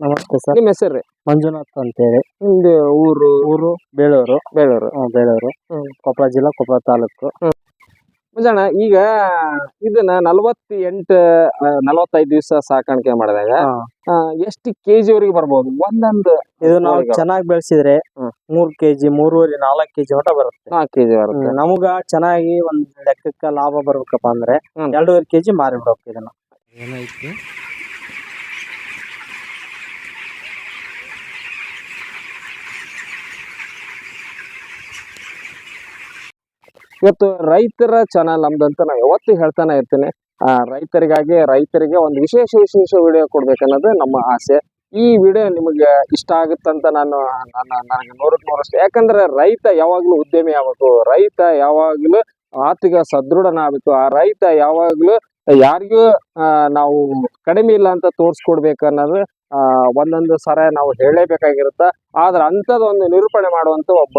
ನಮಸ್ತೆ ಸರ್. ನಿಮ್ಮ ಹೆಸರು ಮಂಜುನಾಥ್ ಅಂತೇಳಿ. ನಿಮ್ದು ಊರು? ಊರು ಬೇಳೂರು. ಬೇಳೂರು. ಹ್ಮ್, ಬೇಳೂರು. ಹ್ಮ್. ಕೊಪ್ಪಳ ಜಿಲ್ಲಾ ಕೊಪ್ಪಳ ತಾಲೂಕು. ಮುಂಜಾಣ ಈಗ ಇದನ್ನ ನಲವತ್ತ ಎಂಟು ನಲವತ್ತೈದು ದಿವಸ ಸಾಕಾಣಿಕೆ ಮಾಡಿದಾಗ ಹಾ. ಆ, ಎಷ್ಟು ಕೆಜಿ ವರೆಗೆ ಬರ್ಬೋದು? ಒಂದೊಂದು ಇದು ನಾವು. ಚೆನ್ನಾಗಿ ಬೆಳೆಸಿದ್ರೆ ಹ್ಮ್. ಮೂರ್ ಕೆಜಿ ಮೂರುವರೆ ನಾಲ್ಕು ಕೆಜಿ ಮಟ ಬರುತ್ತೆ. ನಾಲ್ಕು ಕೆಜಿ ಬರುತ್ತೆ. ಹ್ಮ್, ನಮಗ ಚೆನ್ನಾಗಿ ಒಂದ್ ಲೆಕ್ಕಕ್ಕ ಲಾಭ ಬರ್ಬೇಕಪ್ಪ ಅಂದ್ರೆ ಹ್ಮ್. ಎರಡೂವರೆ ಕೆಜಿ ಮಾರಿ ಬಿಡಬೇಕು ಇದನ್ನ. ಇವತ್ತು ರೈತರ ಚಾನಲ್ ನಮ್ದಂತ ನಾವು ಯಾವತ್ತೂ ಹೇಳ್ತಾನೆ ಇರ್ತೀನಿ. ಆ ರೈತರಿಗಾಗಿ ರೈತರಿಗೆ ಒಂದು ವಿಶೇಷ ವಿಶೇಷ ವಿಡಿಯೋ ಕೊಡ್ಬೇಕನ್ನೋದು ನಮ್ಮ ಆಸೆ. ಈ ವಿಡಿಯೋ ನಿಮಗೆ ಇಷ್ಟ ಆಗುತ್ತಂತ ನಾನು ನನ್ನ ನನಗೆ ನೂರಕ್ಕೆ ನೂರಷ್ಟು ಯಾಕಂದ್ರೆ ರೈತ ಯಾವಾಗ್ಲೂ ಉದ್ಯಮಿ ಆಗ್ಬೇಕು. ರೈತ ಯಾವಾಗ್ಲೂ ಆರ್ಥಿಕ ಸದೃಢನಾಗಬೇಕು. ಆ ರೈತ ಯಾವಾಗ್ಲೂ ಯಾರಿಗೂ ನಾವು ಕಡಿಮೆ ಇಲ್ಲ ಅಂತ ತೋರ್ಸ್ಕೊಡ್ಬೇಕು ಅನ್ನೋದು ಆ, ಒಂದೊಂದು ಸರ ನಾವು ಹೇಳಲೇಬೇಕಾಗಿರುತ್ತೆ ಆದ್ರೆ ಅಂಥದ್ದು ಒಂದು ನಿರೂಪಣೆ ಮಾಡುವಂತ ಒಬ್ಬ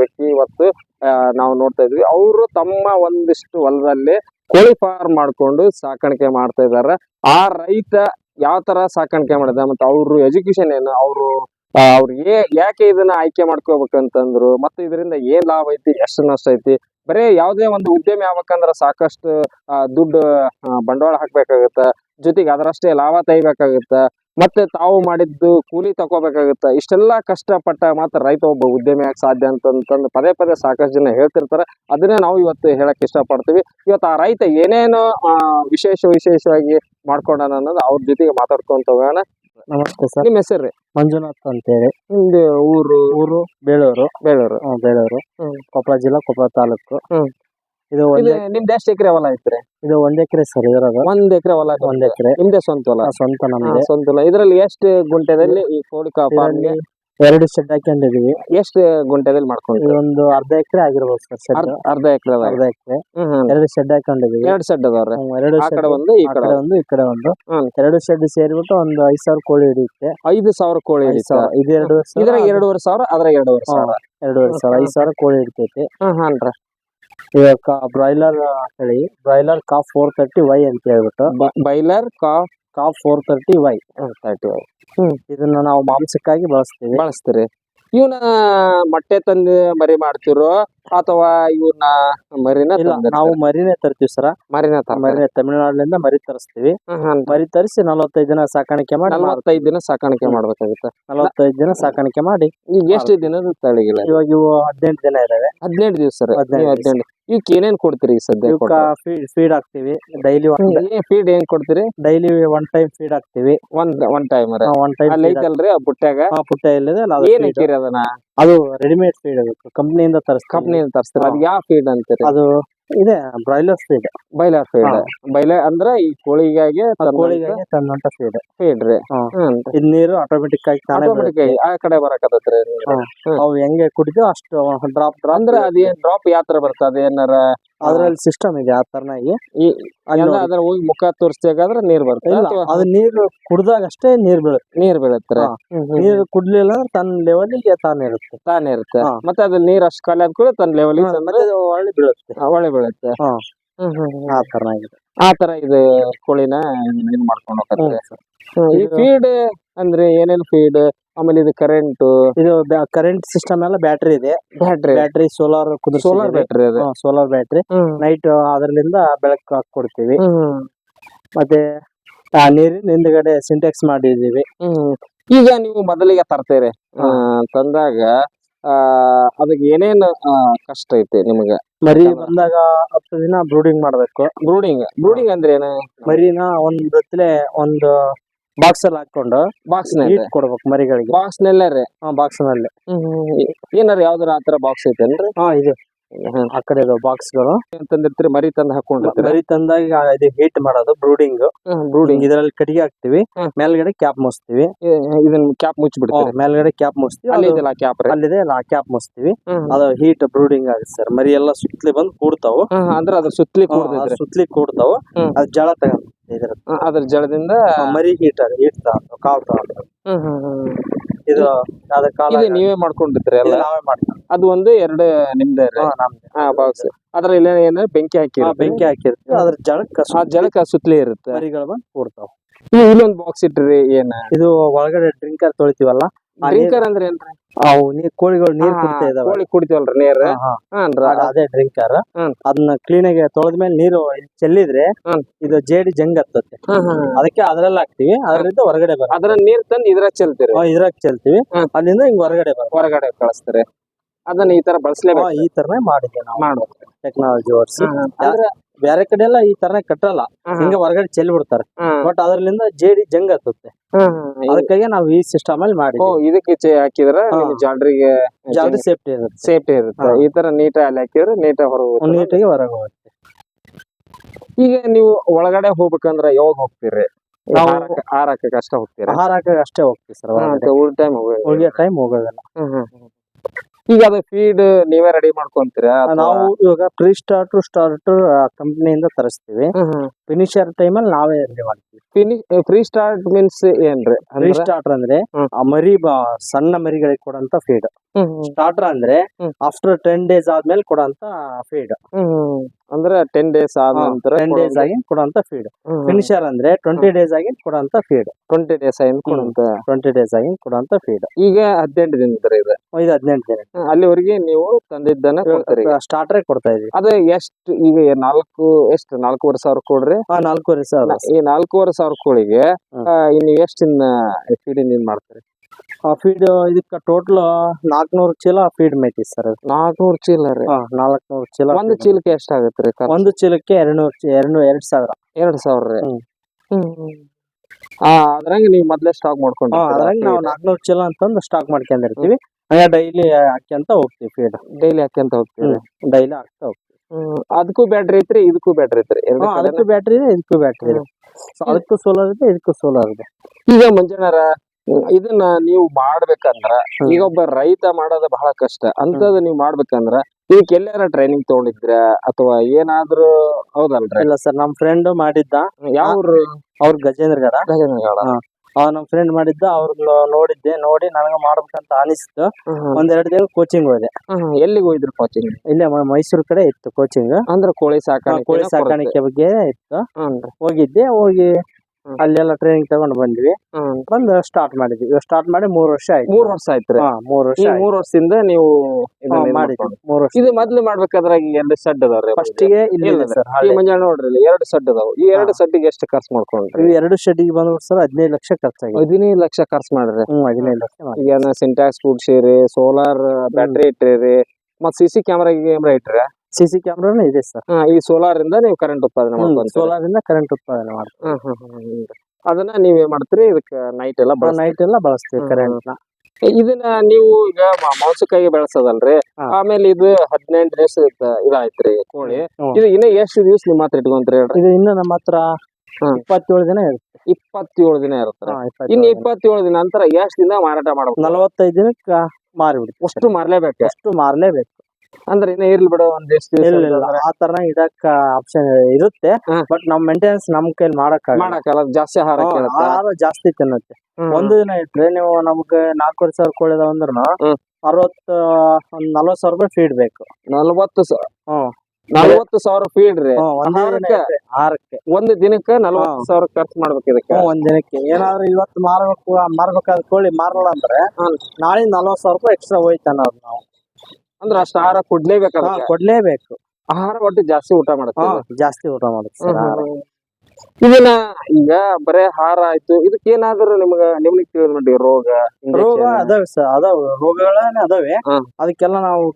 ವ್ಯಕ್ತಿ ಇವತ್ತು ನಾವು ನೋಡ್ತಾ ಇದ್ವಿ. ಅವರು ತಮ್ಮ ಒಂದಿಷ್ಟು ಹೊಲದಲ್ಲಿ ಕೋಳಿ ಫಾರ್ಮ್ ಮಾಡ್ಕೊಂಡು ಸಾಕಾಣಿಕೆ ಮಾಡ್ತಾ ಇದ್ದಾರೆ. ಆ ರೈತ ಯಾವ ತರ ಸಾಕಾಣಿಕೆ ಮಾಡಿದ ಮತ್ತೆ ಅವ್ರ ಎಜುಕೇಶನ್ ಏನು, ಅವರು ಅವ್ರಿಗೆ ಯಾಕೆ ಇದನ್ನ ಆಯ್ಕೆ ಮಾಡ್ಕೋಬೇಕಂತಂದ್ರು, ಮತ್ತೆ ಇದರಿಂದ ಏನ್ ಲಾಭ ಐತಿ, ಎಷ್ಟು ನಷ್ಟ ಐತಿ, ಬರೇ ಯಾವುದೇ ಒಂದು ಉದ್ಯಮಿ ಆಗ್ಬೇಕಂದ್ರ ಸಾಕಷ್ಟು ದುಡ್ಡು ಬಂಡವಾಳ ಹಾಕ್ಬೇಕಾಗತ್ತ, ಜೊತೆಗೆ ಅದರಷ್ಟೇ ಲಾಭ ತೆಗಿಬೇಕಾಗತ್ತ ಮತ್ತೆ ತಾವು ಮಾಡಿದ್ದು ಕೂಲಿ ತಗೋಬೇಕಾಗುತ್ತೆ? ಇಷ್ಟೆಲ್ಲಾ ಕಷ್ಟಪಟ್ಟ ಮಾತ್ರ ರೈತ ಒಬ್ಬ ಉದ್ಯಮಿ ಆಗಿ ಸಾಧ್ಯ ಅಂತಂತಂದು ಪದೇ ಪದೇ ಸಾಕಷ್ಟು ಜನ ಹೇಳ್ತಿರ್ತಾರೆ. ಅದನ್ನೇ ನಾವು ಇವತ್ತು ಹೇಳಕ್ ಇಷ್ಟಪಡ್ತೀವಿ. ಇವತ್ತು ಆ ರೈತ ಏನೇನು ವಿಶೇಷ ವಿಶೇಷವಾಗಿ ಮಾಡ್ಕೊಂಡಾನ ಅನ್ನೋದು ಅವ್ರ ಜೊತೆಗೆ ಮಾತಾಡ್ಕೊಂತ ಹೋಗೋಣ. ನಮಸ್ತೆ ಸರ್. ನಿಮ್ಮ ಹೆಸರು ಮಂಜುನಾಥ್ ಅಂತೇಳಿ. ನಿಮ್ದು ಊರು? ಊರು ಬೇಳೂರು. ಬೇಳೂರು. ಬೇಳೂರು. ಕೊಪ್ಪಳ ಜಿಲ್ಲಾ ಕೊಪ್ಪಳ ತಾಲೂಕು. ಇದು ಒಂದ್ ನಿಮ್ದು ಎಷ್ಟು ಎಕರೆ ಹೊಲ ಐತ್ರಿ? ಇದು ಒಂದ್ ಎಕರೆ ಸರ್ ಇರೋದು ಒಂದ್ ಎಕರೆ ಹೊಲ ಒಂದ್ ಎಕರೆ. ನಿಮ್ದೇ ಸ್ವಂತ ಹೊಲ? ಸ್ವಂತ ನಮ್ದು. ನಮ್ಗೆ ಸ್ವಂತ ಹೊಲ. ಇದ್ರಲ್ಲಿ ಎಷ್ಟು ಗುಂಟೆದಲ್ಲಿ ಈ ಕೋಳಿ ಫಾರ್ಮ್ಗೆ ಎರಡು ಶೆಡ್ ಹಾಕೊಂಡಿದೀವಿ ಎಷ್ಟು ಗುಂಟೆದಲ್ಲಿ ಮಾಡ್ಕೊಂಡು ಒಂದು ಅರ್ಧ ಎಕರೆ ಆಗಿರ್ಬೋದು ಸರ್ ಶೆಡ್ ಅರ್ಧ ಎಕರೆ ಅರ್ಧ ಎಕರೆ. ಎರಡು ಶೆಡ್ ಹಾಕೊಂಡಿದೀವಿ ಎರಡು ಸೆಡ್ ಅದಾವ್ರೆ. ಎರಡು ಶೆಡ್ ಒಂದು ಈ ಕಡೆ ಒಂದು. ಈ ಕಡೆ ಒಂದು. ಎರಡು ಶೆಡ್ ಸೇರಿಬಿಟ್ಟು ಒಂದು ಐದ್ ಸಾವಿರ ಕೋಳಿ ಹಿಡಿಯುತ್ತೆ. ಐದು ಸಾವಿರ ಕೋಳಿ ಹಿಡಿಯುತ್ತೆ. ಇದು ಎರಡು ಇದ್ರ ಎರಡೂವರೆ ಸಾವಿರ ಅದ್ರಾಗ ಎರಡೂವರೆ ಸಾವಿರ. ಎರಡೂವರೆ ಸಾವಿರ. ಐದು ಸಾವಿರ ಕೋಳಿ ಹಿಡಿತೈತಿ. ಹಾ ಹಾನ್ರಿ. ಇವಾಗ ಬ್ರಾಯ್ಲರ್ ಹೇಳಿ broiler Cobb four thirty Y ಅಂತ ಹೇಳ್ಬಿಟ್ಟು. Broiler Cobb Cobb four thirty Y thirty ಇದನ್ನ ನಾವು ಮಾಂಸಕ್ಕಾಗಿ ಬಳಸ್ತೀವಿ. ಬಳಸ್ತೀರಿ. ಇವನ್ನ ಮೊಟ್ಟೆ ತಂದು ಮರಿ ಮಾಡ್ತಿರೋ ಅಥವಾ ಇವ್ರನ್ನ ಮರಿನ ಇಲ್ಲ ನಾವು ಮರಿನೇ ತರ್ತೀವಿ ಸರ. ಮರಿನ ಮರಿನ ತಮಿಳ್ನಾಡಿನಿಂದ ಮರಿ ತರಿಸ್ತೀವಿ. ಮರಿ ತರಿಸಿ ನಲವತ್ತೈದು ದಿನ ಸಾಕಾಣಿಕೆ ಮಾಡಿ. ನಲವತ್ತೈದು ದಿನ ಸಾಕಾಣಿಕೆ. ಮಾಡ್ಬೇಕಾಗುತ್ತೆ. ನಲವತ್ತೈದು ದಿನ ಸಾಕಾಣಿಕೆ ಮಾಡಿ ಈಗ ಎಷ್ಟು ದಿನದ ತಳಿಗಿಲ್ಲ ಇವಾಗ ಇವು ಹದಿನೆಂಟು ದಿನ ಇದಾವೆ. ಹದಿನೆಂಟು ದಿವಸ ಸರ್. ಹದಿನೆಂಟು ಇವಕ್ಕೆ ಏನೇನ್ ಕೊಡ್ತೀರಿ ಈ ಸದ್ಯ ಫೀಡ್ ಫೀಡ್ ಹಾಕ್ತಿವಿ. ಡೈಲಿ ಫೀಡ್ ಏನ್ ಕೊಡ್ತೀರಿ? ಡೈಲಿ ಒನ್ ಟೈಮ್ ಫೀಡ್ ಹಾಕ್ತಿವಿ. ಒಂದ್ ಒನ್ ಟೈಮ್ ಒನ್ ಟೈಮ್ ಅಲ್ಲಿ ಐತಲ್ರಿ ಆ ಬುಟ್ಟ್ಯಾಗ ಪುಟ್ಟ ಇಲ್ಲದೆ ಏನ್ ಹಾಕಿರಿ ಅದನ್ನ? ಅದು ರೆಡಿಮೇಡ್ ಫೀಡ್ ಅದು. ಕಂಪ್ನಿಯಿಂದ ತರಿಸ್ ಕಂಪ್ನಿಯಿಂದ ತರಿಸ್ತಾರೆ? ಅದು ಅದ್ ಯಾವ ಫೀಡ್ ಅಂತೀರಿ? ಅದು ಇದೆ ಬ್ರಾಯ್ಲರ್ ಫೀಡ್ ಬೈಲರ್ ಫೀಡ್ ಬೈಲ ಅಂದ್ರೆ ಈ ಕೋಳಿಗಾಗಿ ಕೋಳಿಗೆ ತನ್ನಂತ ಫೀಡ್ ಫೀಡ್ ರೀ. ಇದ್ ನೀರು ಆಟೋಮೆಟಿಕ್ ಆಗಿ ಆಟೋಮೆಟಿಕ್ ಆಗಿ ಆ ಕಡೆ ಬರಕತ್ತೈತ್ರಿ ಅವು ಹೆಂಗೆ ಕುಡಿದು ಅಷ್ಟು ಡ್ರಾಪ್ ಡ್ರಾಪ್ ಅಂದ್ರ ಅದೇನ್ ಡ್ರಾಪ್ ಯಾತ್ರ ತರ ಬರ್ತದೆ? ಏನಾರ ಅದ್ರಲ್ಲಿ ಸಿಸ್ಟಮ್ ಇದೆ ಆ ತರನಾಗಿ ಈ ಅಂದ್ರೆ ಹೋಗಿ ಮುಖ ತೋರಿಸ್ಬೇಕಾದ್ರೆ ನೀರ್ ಬರುತ್ತೆ ಇಲ್ಲ ನೀರ್ ಅದು ನೀರು ಕುಡ್ದಾಗ ಅಷ್ಟೇ ನೀರ್ ಬೀಳುತ್ತೆ. ನೀರ್ ಬೀಳತ್ತರ? ಹಾ. ನೀರು ಕುಡ್ಲಿಲ್ಲ ಅಂದ್ರೆ ತನ್ನ ಲೆವೆಲ್ಗೆ ತಾನೇ ಇರುತ್ತೆ. ತಾನೇ ಇರುತ್ತೆ. ಮತ್ತೆ ಅದು ನೀರ್ ಅಷ್ಟು ಖಾಲಿ ಆದ್ಕೂಡ ತನ್ನ ಲೆವೆಲ್ಗೆ ಅದು ಒಳ್ಳೆ ಬೀಳುತ್ತೆ. ಒಳ್ಳೆ ಬೀಳುತ್ತೆ. ಆ ತರನಾಗಿದೆ ಆ ತರ ಇದು ಕೋಳಿನ ಇದ್ ಮಾಡ್ಕೊಂಡು ಹೋಗ್ತಾರೆ. ಈ ಫೀಡ್ ಅಂದ್ರೆ ಏನೇನ್ ಫೀಡ್ ಆಮೇಲೆ ಇದು ಕರೆಂಟ್ ಇದು ಕರೆಂಟ್ ಸಿಸ್ಟಮ್ ಎಲ್ಲ ಬ್ಯಾಟ್ರಿ ಇದೆ. Battery battery solar solar battery ಅದು. ಸೋಲಾರ್ ಬ್ಯಾಟ್ರಿ ನೈಟ್ ಅದರಿಂದ ಬೆಳಕು ಹಾಕೊಡ್ತೀವಿ ಮತ್ತೆ ನೀರಿನ ಹಿಂದ್ಗಡೆ ಸಿಂಟೆಕ್ಸ್ ಮಾಡಿದೀವಿ ಈಗ ನೀವು ಮೊದಲಿಗೆ ತರ್ತೀರಿ. ತಂದಾಗ ಅದಕ್ಕೆ ಏನೇನ್ ಕಷ್ಟ ಐತಿ ನಿಮಗೆ? ಮರಿ ಬಂದಾಗ ಹತ್ತು ದಿನ ಬ್ರೂಡಿಂಗ್ ಮಾಡ್ಬೇಕು. ಬ್ರೂಡಿಂಗ್ ಬ್ರೂಡಿಂಗ್ ಅಂದ್ರೆ ಏನು? ಮರಿನ ಒಂದ್ ಒಂದು ಬಾಕ್ಸ್ ಅಲ್ಲಿ ಹಾಕೊಂಡು ಬಾಕ್ಸ್ ಹೀಟ್ ಕೊಡ್ಬೇಕು ಮರಿಗಳಿಗೆ. ಬಾಕ್ಸ್ ನಲ್ಲೇ ರೀ? ಬಾಕ್ಸ್ನಲ್ಲಿ. ಏನಾರ ಯಾವ್ದಾರ ಆತರ ಬಾಕ್ಸ್ ಐತೇನ್ರಿ? ಹಾ ಇದು. ಆ ಕಡೆ ಬಾಕ್ಸ್ಗಳು. ತಂದಿರ್ತೀರಿ? ಮರಿ ತಂದ್ ಹಾಕೊಂಡಿರ್ತೀರಿ ಮರಿ ತಂದಾಗ ಇದು ಹೀಟ್ ಮಾಡೋದು ಬ್ರೂಡಿಂಗ್ ಬ್ರೂಡಿಂಗ್ ಇದ್ರಲ್ಲಿ ಕಟ್ಟಿಗೆ ಹಾಕ್ತಿವಿ ಮೇಲ್ಗಡೆ ಕ್ಯಾಪ್ ಮುಚ್ತೀವಿ. ಇದನ್ನ ಕ್ಯಾಪ್ ಮುಚ್ಚಿಬಿಡ್ತೀವಿ ಮೇಲ್ಗಡೆ ಕ್ಯಾಪ್ ಮುಚ್ತೀವಿ ಅಲ್ಲಿ ಇದೆಲ್ಲ ಕ್ಯಾಪ್ ಅಲ್ಲಿದೆ ಕ್ಯಾಪ್ ಮುಚ್ತೀವಿ. ಅದು ಹೀಟ್ ಬ್ರೂಡಿಂಗ್ ಆಗುತ್ತೆ ಸರ್ ಮರಿ ಎಲ್ಲ ಸುತ್ತಲಿ ಬಂದು ಕೂಡ್ತಾವು. ಅಂದ್ರೆ ಅಂದ್ರ ಸುತ್ತಲಿ ಕೂಡ ಸುತ್ತಲಿ ಕೂಡ್ತಾವ. ಅದ್ ಅದು ಜಳ ತಗೊಂಡ್ ಇದ್ರ ಅದ್ರ ಜಡದಿಂದ ಮರಿ ಹೀಟ್ ಹೀಟ್ ತಗೊಂಡು ಕಾವು ತಗೊಂಡು ಇದು ಅದ ಕಾಲ ಇದು ನೀವೇ ಮಾಡ್ಕೊಂಡಿರ್ತೀರಿ ಇದು ಎಲ್ಲ ನಾವೇ ಮಾಡ್ತೀವಿ ಅದು ಒಂದು ಎರಡು ನಿಮ್ದೇ ಹಾ, ಬಾಕ್ಸ್ ಅದ್ರ ಇಲ್ಲ ಏನ ಬೆಂಕಿ ಹಾಕಿ ಬೆಂಕಿ ಹಾಕಿರ್ತೀವಿ. ಅದ್ರ ಜಳಕ್ಕ ಆ ಜಳಕ ಸುತ್ತಲಿ ಇರುತ್ತೆ. ಮರಿಗಳು ಬಂದು ಕೂಡ್ತಾವ ಇಲ್ಲೊಂದು ಬಾಕ್ಸ್ ಇಟ್ರಿ ಏನ? ಇದು ಒಳಗಡೆ ಡ್ರಿಂಕರ್ ತೊಳಿತೀವಲ್ಲ? ಡ್ರಿಂಕರ್ ಅಂದ್ರೆ ಏನ್ರಿ? ಅವು ನೀರ್ ಕೋಳಿಗಳು ನೀರ್ ಕುಡಿತಾ ಇದಾವೆ. ಕೋಳಿ ಕುಡಿತೀವಲ್ರಿ ನೀರ್. ಹಾನ್ರ. ಅದೇ ಡ್ರಿಂಕರ್. ಅದನ್ನ ಕ್ಲೀನ್ ಆಗಿ ತೊಳೆದ್ಮೇಲೆ ನೀರು ಚೆಲ್ಲಿದ್ರೆ ಇದು ಜೇಡಿ ಜಂಗ್ ಹತ್ತತ್ತೆ. ಅದಕ್ಕೆ ಅದ್ರಲ್ಲಿ ಹಾಕ್ತಿವಿ. ಅದರಿಂದ ಹೊರಗಡೆ ಬರ ಅದ್ರ ನೀರ್ ತಂದು ಇದ್ರಾಗ ಚೆಲ್ತೀರಿ? ಇದ್ರಾಗ ಚೆಲ್ತೀವಿ. ಅಲ್ಲಿಂದ ಹಿಂಗ್ ಹೊರಗಡೆ ಬರ ಹೊರಗಡೆ ಕಳಿಸ್ತಾರೆ. ಅದನ್ನ ಈ ತರ ಬಳಸಲೇಬೇಕು. ಈ ತರನೇ ಮಾಡಿದ್ವಿ ನಾವು. ಟೆಕ್ನಾಲಜಿ ಅಂದ್ರೆ ಬೇರೆ ಕಡೆ ಎಲ್ಲ ಈ ತರನೇ ಕಟ್ಟಲ್ಲ. ಹಿಂಗ ಹೊರಗಡೆ ಚೆಲ್ಲಿ ಬಿಡ್ತಾರೆ. ಬಟ್ ಅದ್ರಲ್ಲಿಂದ ಜೇಡಿ ಜಂಗ್ ಹತ್ತುತ್ತೆ. ಅದಕ್ಕಾಗಿ ನಾವು ಈ ಸಿಸ್ಟಮ್ ಅಲ್ಲಿ ಮಾಡಿ ಇದಕ್ಕೆ ಹಾಕಿದ್ರೆ. ಜಾಲ್ರಿಗೆ ಜಾಸ್ತಿ ಸೇಫ್ಟಿ ಇರುತ್ತೆ. ಸೇಫ್ಟಿ ಇರುತ್ತೆ. ಈ ತರ ನೀಟ್ ಅಲ್ಲಿ ಹಾಕಿದ್ರೆ ನೀಟ್ ಹೊರ ನೀಟಾಗಿ ಹೊರಗೆ ಹೋಗುತ್ತೆ. ಈಗ ನೀವು ಒಳಗಡೆ ಹೋಗ್ಬೇಕಂದ್ರ ಯಾವಾಗ ಹೋಗ್ತೀರಿ? ನಾವು- ಆರ್ ಕಷ್ಟ ಹೋಗ್ತೀರಾ? ಆರ್ ಅಷ್ಟೇ ಹೋಗ್ತೀವಿ ಸರ್ ಟೈಮ್ ಹೋಗಿ ಉಳಿಯೋ ಟೈಮ್ ಹೋಗೋದಿಲ್ಲ. ಈಗ ಅದು ಫೀಡ್ ನೀವೇ ರೆಡಿ ಮಾಡ್ಕೊಂತೀರಾ ನಾವು ಇವಾಗ ಪ್ರೀ ಸ್ಟಾರ್ಟ್ ಸ್ಟಾರ್ಟ್ ಕಂಪ್ನಿಯಿಂದ ತರಿಸ್ತೀವಿ. ಫಿನಿಶರ್ ಟೈಮ್ ಅಲ್ಲಿ ನಾವೇ ರೆಡಿ ಮಾಡ್ತೀವಿ. ಫ್ರೀ ಸ್ಟಾರ್ಟ್ ಮೀನ್ಸ್ ಏನ್ರಿ? ಫ್ರೀ ಸ್ಟಾರ್ಟರ್ ಅಂದ್ರೆ ಆ ಮರಿ ಸಣ್ಣ ಮರಿಗಳಿಗೆ ಕೊಡಂತ ಫೀಡ್. ಸ್ಟಾರ್ಟರ್ ಅಂದ್ರೆ ಆಫ್ಟರ್ ಟೆನ್ ಡೇಸ್ ಆದ್ಮೇಲೆ ಕೊಡಂತ ಫೀಡ್. ಅಂದ್ರೆ ಟೆನ್ ಡೇಸ್ ಆದ ನಂತರ ಟೆನ್ ಡೇಸ್ ಆಗಿ ಕೊಡುವಂತ ಫೀಡ್ ಫಿನಿಶರ್ ಅಂದ್ರೆ ಟ್ವೆಂಟಿ ಡೇಸ್ ಆಗಿ ಕೊಡುವಂತ ಫೀಡ್ ಟ್ವೆಂಟಿ ಡೇಸ್ ಆಗಿ ಕೊಡುವಂತ. ಟ್ವೆಂಟಿ ಡೇಸ್ ಆಗಿ ಕೊಡುವಂತ ಫೀಡ್ ಈಗ ಹದಿನೆಂಟು ದಿನ ಇದೆ. ಇದು ಹದಿನೆಂಟು ದಿನ. ಅಲ್ಲಿವರೆಗೆ ನೀವು ತಂದಿದ್ದನ್ನ ಕೊಡ್ತೀರಿ. ಸ್ಟಾರ್ಟರ್ ಕೊಡ್ತಾ ಇದೀವಿ. ಅದೇ ಎಷ್ಟು ಈಗ ನಾಲ್ಕು ಎಷ್ಟು ನಾಲ್ಕೂವರೆ ಸಾವಿರ ಕೊಡ್ರಿ? ನಾಲ್ಕೂವರೆ ಸಾವಿರ. ಈ ನಾಲ್ಕೂವರೆ ಸಾವಿರ ಕೋಳಿಗೆ ನೀವು ಎಷ್ಟಿನ ಫೀಡಿಂಗ್ ಏನ್ ಮಾಡ್ತೀರಿ? ಫೀಡ್ ಇದಕ್ಕ ಟೋಟಲ್ ನಾಲ್ಕನೂರು ಚೀಲ ಫೀಡ್ ಮೇಕಿ ಸರ್ ನಾಲ್ಕನೂರು ಚೀಲ ರೀ. ನಾಲ್ಕನೂರು ಚೀಲ ಒಂದು. ಚೀಲಕ್ಕೆ ಎಷ್ಟಾಗುತ್ತೆ ರೀ ಒಂದು ಚೀಲಕ್ಕೆ ಎರಡು ನೂರು ಎರಡು ಎರಡ್ ಸಾವಿರ. ಎರಡ್ ಸಾವಿರ ರೀ. ಆ ಅದ್ರಂಗ ನೀವು ಮೊದಲೇ ಸ್ಟಾಕ್ ಮಾಡ್ಕೊಂಡು ಅದ್ರಾಗ ನಾವು ನಾಲ್ಕನೂರು ಚೀಲ ಅಂತಂದು ಸ್ಟಾಕ್ ಮಾಡ್ಕೊಂಡಿರ್ತೀವಿ ಡೈಲಿ ಹಾಕ್ಯಂತ ಹೋಗ್ತೀವಿ ಫೀಡ್ ಡೈಲಿ ಹಾಕ್ಯಂತ ಹೋಗ್ತೀವಿ ಡೈಲಿ ಹಾಕ್ತಾ ಹೋಗ್ತೀವಿ. ಅದಕ್ಕೂ ಬ್ಯಾಟ್ರಿ ಐತ್ರಿ ಇದಕ್ಕೂ ಬ್ಯಾಟ್ರಿ ಐತ್ರಿ ಅದಕ್ಕೂ ಬ್ಯಾಟ್ರಿ ಇದೆ ಇದಕ್ಕೂ ಬ್ಯಾಟ್ರಿ ಇದೆ. ಅದಕ್ಕೂ ಸೋಲಾರ್ ಇದೆ ಇದಕ್ಕೂ ಸೋಲಾರ್ ಇದೆ. ಈಗ ಮಂಜಣ್ಣರ ಇದನ್ನ ನೀವು ಮಾಡ್ಬೇಕಂದ್ರ ಈಗ ಒಬ್ಬ ರೈತ ಮಾಡೋದು ಬಹಳ ಕಷ್ಟ. ಅಂತದ್ ನೀವ್ ಮಾಡ್ಬೇಕಂದ್ರ ನೀವು ಎಲ್ಲಾರ ಟ್ರೈನಿಂಗ್ ತಗೊಂಡಿದ್ರ ಅಥವಾ ಏನಾದ್ರೂ ಹೌದಲ್ರಿ? ಇಲ್ಲ ಸರ್ ನಮ್ ಫ್ರೆಂಡ್ ಮಾಡಿದ್ದ. ಯಾವ ಅವ್ರ ಗಜೇಂದ್ರ ಗಡ ಆ ನಮ್ ಫ್ರೆಂಡ್ ಮಾಡಿದ್ದ ಅವ್ರನ್ನ ನೋಡಿದ್ದೆ ನೋಡಿ ನನಗ ಮಾಡ್ಬೇಕಂತ ಅನಿಸ್ತು. ಒಂದ್ ಎರಡು ದಿನ ಕೋಚಿಂಗ್ ಹೋದೆ. ಎಲ್ಲಿಗೆ ಹೋಗಿದ್ರು ಕೋಚಿಂಗ್ ಇಲ್ಲೇ ಮೈಸೂರು ಕಡೆ ಇತ್ತು ಕೋಚಿಂಗ್ ಅಂದ್ರ ಕೋಳಿ ಸಾಕಾಣಿಕೆ ಕೋಳಿ ಸಾಕಾಣಿಕೆ ಬಗ್ಗೆ ಇತ್ತು. ಹೋಗಿದ್ದೆ ಹೋಗಿ. ಅಲ್ಲೆಲ್ಲ ಟ್ರೈನಿಂಗ್ ತಗೊಂಡು ಬಂದ್ವಿ. ಬಂದು ಸ್ಟಾರ್ಟ್ ಮಾಡಿದ್ವಿ. ಇವಾಗ ಸ್ಟಾರ್ಟ್ ಮಾಡಿ ಮೂರ್ ವರ್ಷ ಆಯ್ತು. ಮೂರ್ ವರ್ಷ ಆಯ್ತು ಮೂರ್ ವರ್ಷ ಈ. ಮೂರ್ ವರ್ಷದಿಂದ ನೀವು ಮಾಡಿದ್ವಿ. ಮೂರ್ ವರ್ಷ. ಇದು ಮೊದ್ಲು ಮಾಡ್ಬೇಕಾದ್ರಾಗ ಎರಡು ಸಡ್ ಅದಾವ್ರಿ ಫಸ್ಟ್ಗೆ ಇಲ್ಲಿ ಈ ಮಂಜಾಳ ನೋಡ್ರಿ ಎರಡು ಸಡ್ ಅದಾವ. ಈ ಎರಡು ಸಡ್ಡಿಗೆ ಎಷ್ಟು ಖರ್ಚು ಮಾಡ್ಕೊಂಡ್ರಿ? ಇವು ಎರಡು ಶೆಡ್ಡಿಗೆ ಬಂದ್ಬಿಟ್ಟು ಸರ್ ಹದಿನೈದು ಲಕ್ಷ ಖರ್ಚಾಗಿದೆ ಹದಿನೈದು ಲಕ್ಷ ಖರ್ಚು ಮಾಡ್ರಿ ಹ್ಮ್ ಹದಿನೈದು ಲಕ್ಷ. ಈಗ ಸಿಂಟ್ಯಾಕ್ಸ್ ಕೂಡ್ಸಿರಿ ಸೋಲಾರ್ ಬ್ಯಾಟ್ರಿ ಇಟ್ಟಿರಿ ಮತ್ ಸಿ ಸಿ ಕ್ಯಾಮ್ರಾ ಕ್ಯಾಮ್ರಾ ಇಟ್ರಿ ಸಿ ಕ್ಯಾಮ್ರಾ ಕ್ಯಾಮ್ರಾನು ಇದೆ ಸರ್ ಹಾ, ಈ ಸೋಲಾರ್ ಇಂದ ನೀವು ಕರೆಂಟ್ ಉತ್ಪಾದನೆ ಮಾಡ್ತೀರಾ ಸೋಲಾರ್ ಇಂದ ಕರೆಂಟ್ ಉತ್ಪಾದನೆ ಮಾಡ್ತೀವಿ. ಅದನ್ನ ನೀವ್ ಏನ್ ಮಾಡ್ತೀರಿ ಇದಕ್ಕೆ ನೈಟ್ ಎಲ್ಲ ಬಳಸ್ತೀರಿ. ನೈಟ್ ಎಲ್ಲ ಬಳಸ್ತೀವಿ ಹ್ಮ್. ಕರೆಂಟ್ನ ಇದನ್ನ ನೀವು ಈಗ ಮ- ಮಾಂಸಕ್ಕಾಗಿ ಬೆಳೆಸೋದಲ್ರಿ ಹಾ. ಆಮೇಲೆ ಇದು ಹದಿನೆಂಟು ದಿವಸ ಇದಾಯ್ತ್ರಿ ಕೋಳಿ ಹ್ಮ್. ಇದು ಇನ್ನ ಎಷ್ಟು ದಿವಸ ನಿಮ್ಮ ಮಾತ್ರ ಇಟ್ಕೊಂತೀರಿ ಹೇಳ್ರಿ ಇದು ಇನ್ನು ನಮ್ಮ ಹತ್ರ ಹ್ಮ್. ಇಪ್ಪತ್ತೇಳು ದಿನ ಇರುತ್ತೆ ಇಪ್ಪತ್ತೇಳು ದಿನ ಇರುತ್ತೆ ಹಾ, ಇನ್ನು ಇಪ್ಪತ್ತೇಳು ದಿನ. ಇಪ್ಪತ್ತೇಳು ದಿನ ನಂತರ ಎಷ್ಟ್ ದಿನ ಮಾರಾಟ ಮಾಡ್ಬೇಕು ನಲವತ್ತೈದು ದಿನಕ್ಕೆ ಮಾರಿಬಿಡ್ತೀವಿ ಅಷ್ಟು ಮಾರ್ಲೇಬೇಕು ಅಷ್ಟು ಮಾರ್ಲೇಬೇಕು ಅಂದ್ರೆ ಇನ್ನ ಇರ್ಲಿ ಬಿಡು ಒಂದ್ ಎಷ್ಟು ಇಲ್ಲ ಇಲ್ಲ ದಿವಸ ಆ ತರ ಇದಕ್ಕ ಆಪ್ಷನ್ ಇರುತ್ತೆ. ಬಟ್ ನಮ್ ಮೇಂಟೆನೆನ್ಸ್ ನಮ್ ಕೈಲಿ ಮಾಡಕ್ ಮಾಡಕ್ಕಲ್ಲ ಜಾಸ್ತಿ ಆಹಾರ ಕೇಳುತ್ತೆ ಆಹಾರ ಜಾಸ್ತಿ ತಿನ್ನುತ್ತೆ ಒಂದು ದಿನ ಇಟ್ರೆ ನೀವು ನಮ್ಗೆ ನಾಲ್ಕೂವರೆ ಸಾವಿರ ಕೋಳಿ ಅಂದ್ರ ಹ್ಮ್. ಅರವತ್ತು ಒಂದ್ ನಲ್ವತ್ ಸಾವಿರ ರೂಪಾಯಿ ಫೀಡ್ ಬೇಕು ನಲ್ವತ್ತು ಸ- ಹ್ಮ್. ನಲ್ವತ್ತು ಸಾವಿರ ಫೀಡ್ ರೀ ಹ್ಮ್, ಒಂದೇ ದಿನ ಆಹಾರಕ್ಕೆ? ಇಟ್ರೆ ಆಹಾರಕ್ಕೆ ಒಂದ್ ದಿನಕ್ಕ ನಲ್ವತ್ತು ಹಾ. ಸಾವಿರ ಖರ್ಚು ಮಾಡ್ಬೇಕು ಇದಕ್ಕೆ ಹ್ಮ್, ಒಂದ್ ದಿನಕ್ಕೆ ಏನಾದ್ರು ಇವತ್ತು ಮಾರ್ಬೇಕು ಮಾರ್ಬೇಕಾದ ಕೋಳಿ ಮಾರಲ್ಲ ಅಂದ್ರೆ ಹ್ಮ್. ನಾಳೆ ನಲ್ವತ್ತು ಸಾವಿರ ರೂಪಾಯಿ ಎಕ್ಸ್ಟ್ರಾ ಹೋಯ್ತಾನ ಅನ್ನೋದು ನಾವು ಅಂದ್ರೆ ಅಷ್ಟು ಆಹಾರ ಕೊಡ್ಲೇಬೇಕು ಅದಕ್ಕೆ? ಕೊಡ್ಲೇಬೇಕು ಆಹಾರ ಒಟ್ಟು ಜಾಸ್ತಿ ಊಟ ಮಾಡುತ್ತೆ ಹಾ. ಜಾಸ್ತಿ ಊಟ ಮಾಡುತ್ತೆ ಆಹಾರ. ಇದನ್ನ ಈಗ ಬರೇ ಹಾರ ಆಯ್ತು ಇದಕ್ಕೆ ಏನಾದ್ರು ನಿಮ್ಗ ನಿಮ್ಗೆ ತಿಳಿದ್ ನೋಡಿ ರೋಗ ರೋಗ ಅದಾವ ಸರ್ ಅದಾವ. ರೋಗಗಳೇ ಅದಾವೆ. ಅದಕ್ಕೆಲ್ಲ ನಾವು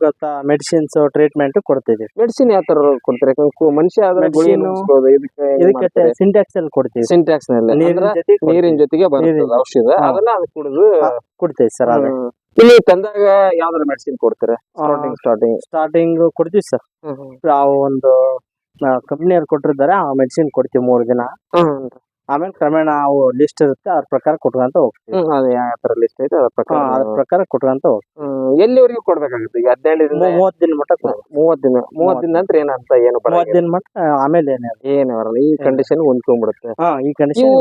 ಮೆಡಿಸಿನ್ಸ್ ಟ್ರೀಟ್ಮೆಂಟ್ ಕೊಡ್ತೀವಿ ಮೆಡಿಸಿನ್ ಯಾವ ತರ ಕೊಡ್ತಾರೆ? ಮನುಷ್ಯ ಆದ್ರೆ ಗುಳಿ Medicine- ನುಂಗ್ಸ್ಬೋದು. ಇದಕ್ಕೆ ಇದಕ್ಕೆ ಸಿಂಟ್ಯಾಕ್ಸ್ ಅಲ್ಲಿ ಕೊಡ್ತೀವಿ. ಸಿಂಟ್ಯಾಕ್ಸ್ನಲ್ಲಿ ನೀರಿನ ಅಂದ್ರೆ ಜೊತೆ ನೀರಿನ ಜೊತೆಗೆ ಬರ್ತದೆ ನೀರಿನ- ಔಷಧ. ಹಾ. ಅದನ್ನ ಅದು ಕುಡಿದು ಕೊಡ್ತೀವಿ ಸರ್ ಅದಕ್ಕೆ. ಹ್ಮ್. ಇಲ್ಲಿ ತಂದಾಗ ಯಾವ್ದಾರ ಮೆಡಿಸಿನ್ ಕೊಡ್ತೀರಾ? ಸ್ಟಾರ್ಟಿಂಗ್ ಸ್ಟಾರ್ಟಿಂಗ್ ಸ್ಟಾರ್ಟಿಂಗ್ ಕೊಡ್ತೀವಿ ಸರ್ ಆ ಒಂದು ಕಂಪ್ನಿಯವ್ರು ಕೊಟ್ಟಿರ್ತಾರೆ ಆ ಮೆಡಿಸಿನ್ ಕೊಡ್ತೀವಿ ಮೂರು ದಿನ. ಆಮೇಲೆ ಕ್ರಮೇಣ ಅವು ಲಿಸ್ಟ್ ಇರುತ್ತೆ ಅದ್ರ ಪ್ರಕಾರ ಕೊಟ್ಕೊಂತ ಹೋಗ್ತೀವಿ ಅದು ಯಾವ ತರ ಲಿಸ್ಟ್ ಐತೆ ಅದ್ರ ಹಾ, ಪ್ರಕಾರ ಅದ್ರ ಪ್ರಕಾರ ಕೊಟ್ಕೊಂತ ಹೋಗ್ತೀವಿ ಹ್ಮ್. ಎಲ್ಲಿವರೆಗೂ ಕೊಡ್ಬೇಕಾಗುತ್ತೆ ಈಗ ಹದಿನೇಳು ದಿನ ಮೂವತ್ತು ದಿನ ಮಟ್ಟ ಕೊಡ್ತೀವಿ. ಮೂವತ್ ದಿನ ಮೂವತ್ ದಿನ ನಂತರ ಏನಂತ ಏನು ಮೂವತ್ತು ಬರಂಗಿಲ್ಲ. ದಿನ ಮಟ್ಟ ಆಮೇಲೆ ಏನೇ ಏನು ಬರಲ್ಲ ಈ ಕಂಡೀಷನ್ ಹೊಂದ್ಕೊಂಡ್ಬಿಡುತ್ತೆ ಹಾ ಈ ಕಂಡೀಷನ್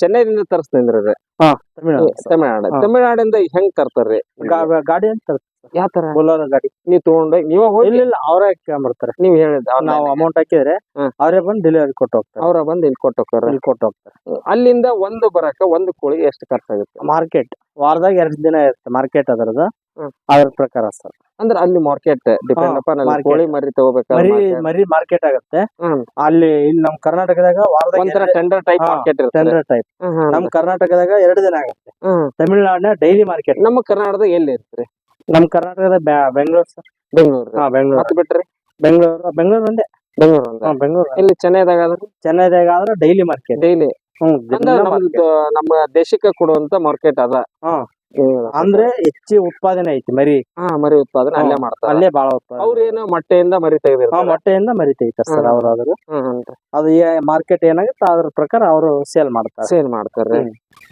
ಚೆನ್ನೈದಿಂದ ತರಿಸ್ತಿದ್ರಿ ತಮಿಳ್ನಾಡು. ತಮಿಳ್ನಾಡು. ತಮಿಳ್ನಾಡಿಂದ ಹೆಂಗ್ ತರ್ತಾರ್ರಿ ಗಾ- ಗಾಡಿ ಅಂತ ಯಾವ ತರ ಬುಲೋರ್ ಗಾಡಿ. ನೀವ್ ತಗೊಂಡೋಗಿ ನೀವ ಹೋಗಿ ಇಲ್ಲ ಇಲ್ಲ ಅವರೇ ಬರ್ತಾರೆ ನೀವ್ ಹೇಳಿದ ನಾವು ಅಮೌಂಟ್ ಹಾಕಿದ್ರೆ. ಅವರೇ ಬಂದು ಡೆಲಿವರಿ ಕೊಟ್ಟು ಹೋಗ್ತಾರೆ. ಅವ್ರ ಬಂದ್ ಇಲ್ಲಿ ಕೊಟ್ಟು ಹೋಗ್ತಾರೆ. ಇಲ್ಲಿ ಕೊಟ್ಟು ಹೋಗ್ತಾರೆ. ಅಲ್ಲಿಂದ ಒಂದು ಬರಕ ಒಂದು ಕೋಳಿಗೆ ಎಷ್ಟು ಖರ್ಚಾಗುತ್ತೆ? ಮಾರ್ಕೆಟ್ ವಾರದಾಗ ಎರಡ್ ದಿನ ಇರುತ್ತೆ ಮಾರ್ಕೆಟ್ ಅದರದ. ಅದ್ರ ಪ್ರಕಾರ ಸರ್. ಅಂದ್ರೆ ಅಲ್ಲಿ ಮಾರ್ಕೆಟ್ ಡಿಪೆಂಡ್ ಅಪ್ ಅಪಾನ್. ಕೋಳಿ ಮರಿ ತಗೋಬೇಕು ಮರಿ ಮರಿ ಮಾರ್ಕೆಟ್ ಆಗುತ್ತೆ. ಅಲ್ಲಿ ಇಲ್ಲಿ ನಮ್ ಕರ್ನಾಟಕದಾಗ ವಾರದಾಗ ಒಂಥರ tender type market tender type. ನಮ್ ಕರ್ನಾಟಕದಾಗ ಎರಡು ದಿನ ಆಗುತ್ತೆ. ತಮಿಳ್ನಾಡಿನ ಡೈಲಿ ಮಾರ್ಕೆಟ್ ನಮ್ಮ ಕರ್ನಾಟಕದಾಗ ಎಲ್ಲಿ ಇರ್ತೀರಿ? ನಮ್ ಕರ್ನಾಟಕದ ಬೆಂಗಳೂರು ಸರ್ ಬೆಂಗಳೂರು. ಹಾ ಬೆಂಗಳೂರು. ಮತ್ತೆ ಬಿಟ್ರಿ? ಬೆಂಗಳೂರು ಬೆಂಗಳೂರು ಒಂದೇ ಬೆಂಗಳೂರು ಹಾ ಬೆಂಗಳೂರು. ಇಲ್ಲಿ ಚೆನ್ನೈದಾಗ ಆದ್ರೆ ಚೆನ್ನೈದಾಗ ಆದ್ರೆ ಡೈಲಿ ಮಾರ್ಕೆಟ್ ಡೈಲಿ ಹ್ಮ್ ದಿನ market. ನಮ್ಮ ದೇಶಕ್ಕೆ ಕೊಡುವಂತ ಮಾರ್ಕೆಟ್ ಅದ. ಹಾ. ಅಂದ್ರೆ ಹೆಚ್ಚು ಉತ್ಪಾದನೆ ಐತಿ ಮರಿ. ಹಾ ಮರಿ ಉತ್ಪಾದನೆ ಅಲ್ಲೇ. ಮಾಡ್ತಾರೆ. ಅಲ್ಲೇ ಬಾಳ ಉತ್ಪಾದನೆ. ಅವ್ರೇನು ಮೊಟ್ಟೆಯಿಂದ ಮರಿ ತೆಗೆದಿರ್ತಾರೆ. ಮೊಟ್ಟೆಯಿಂದ ಮರಿ ತೆಗಿತಾರ ಸರ್ ಅವ್ರ ಅದ್ರ ಅದು ಮಾರ್ಕೆಟ್ ಏನಾಗುತ್ತೆ ಅದ್ರ ಪ್ರಕಾರ ಅವರು ಸೇಲ್ ಮಾಡ್ತಾರೆ. ಸೇಲ್ ಮಾಡ್ತಾರೆ.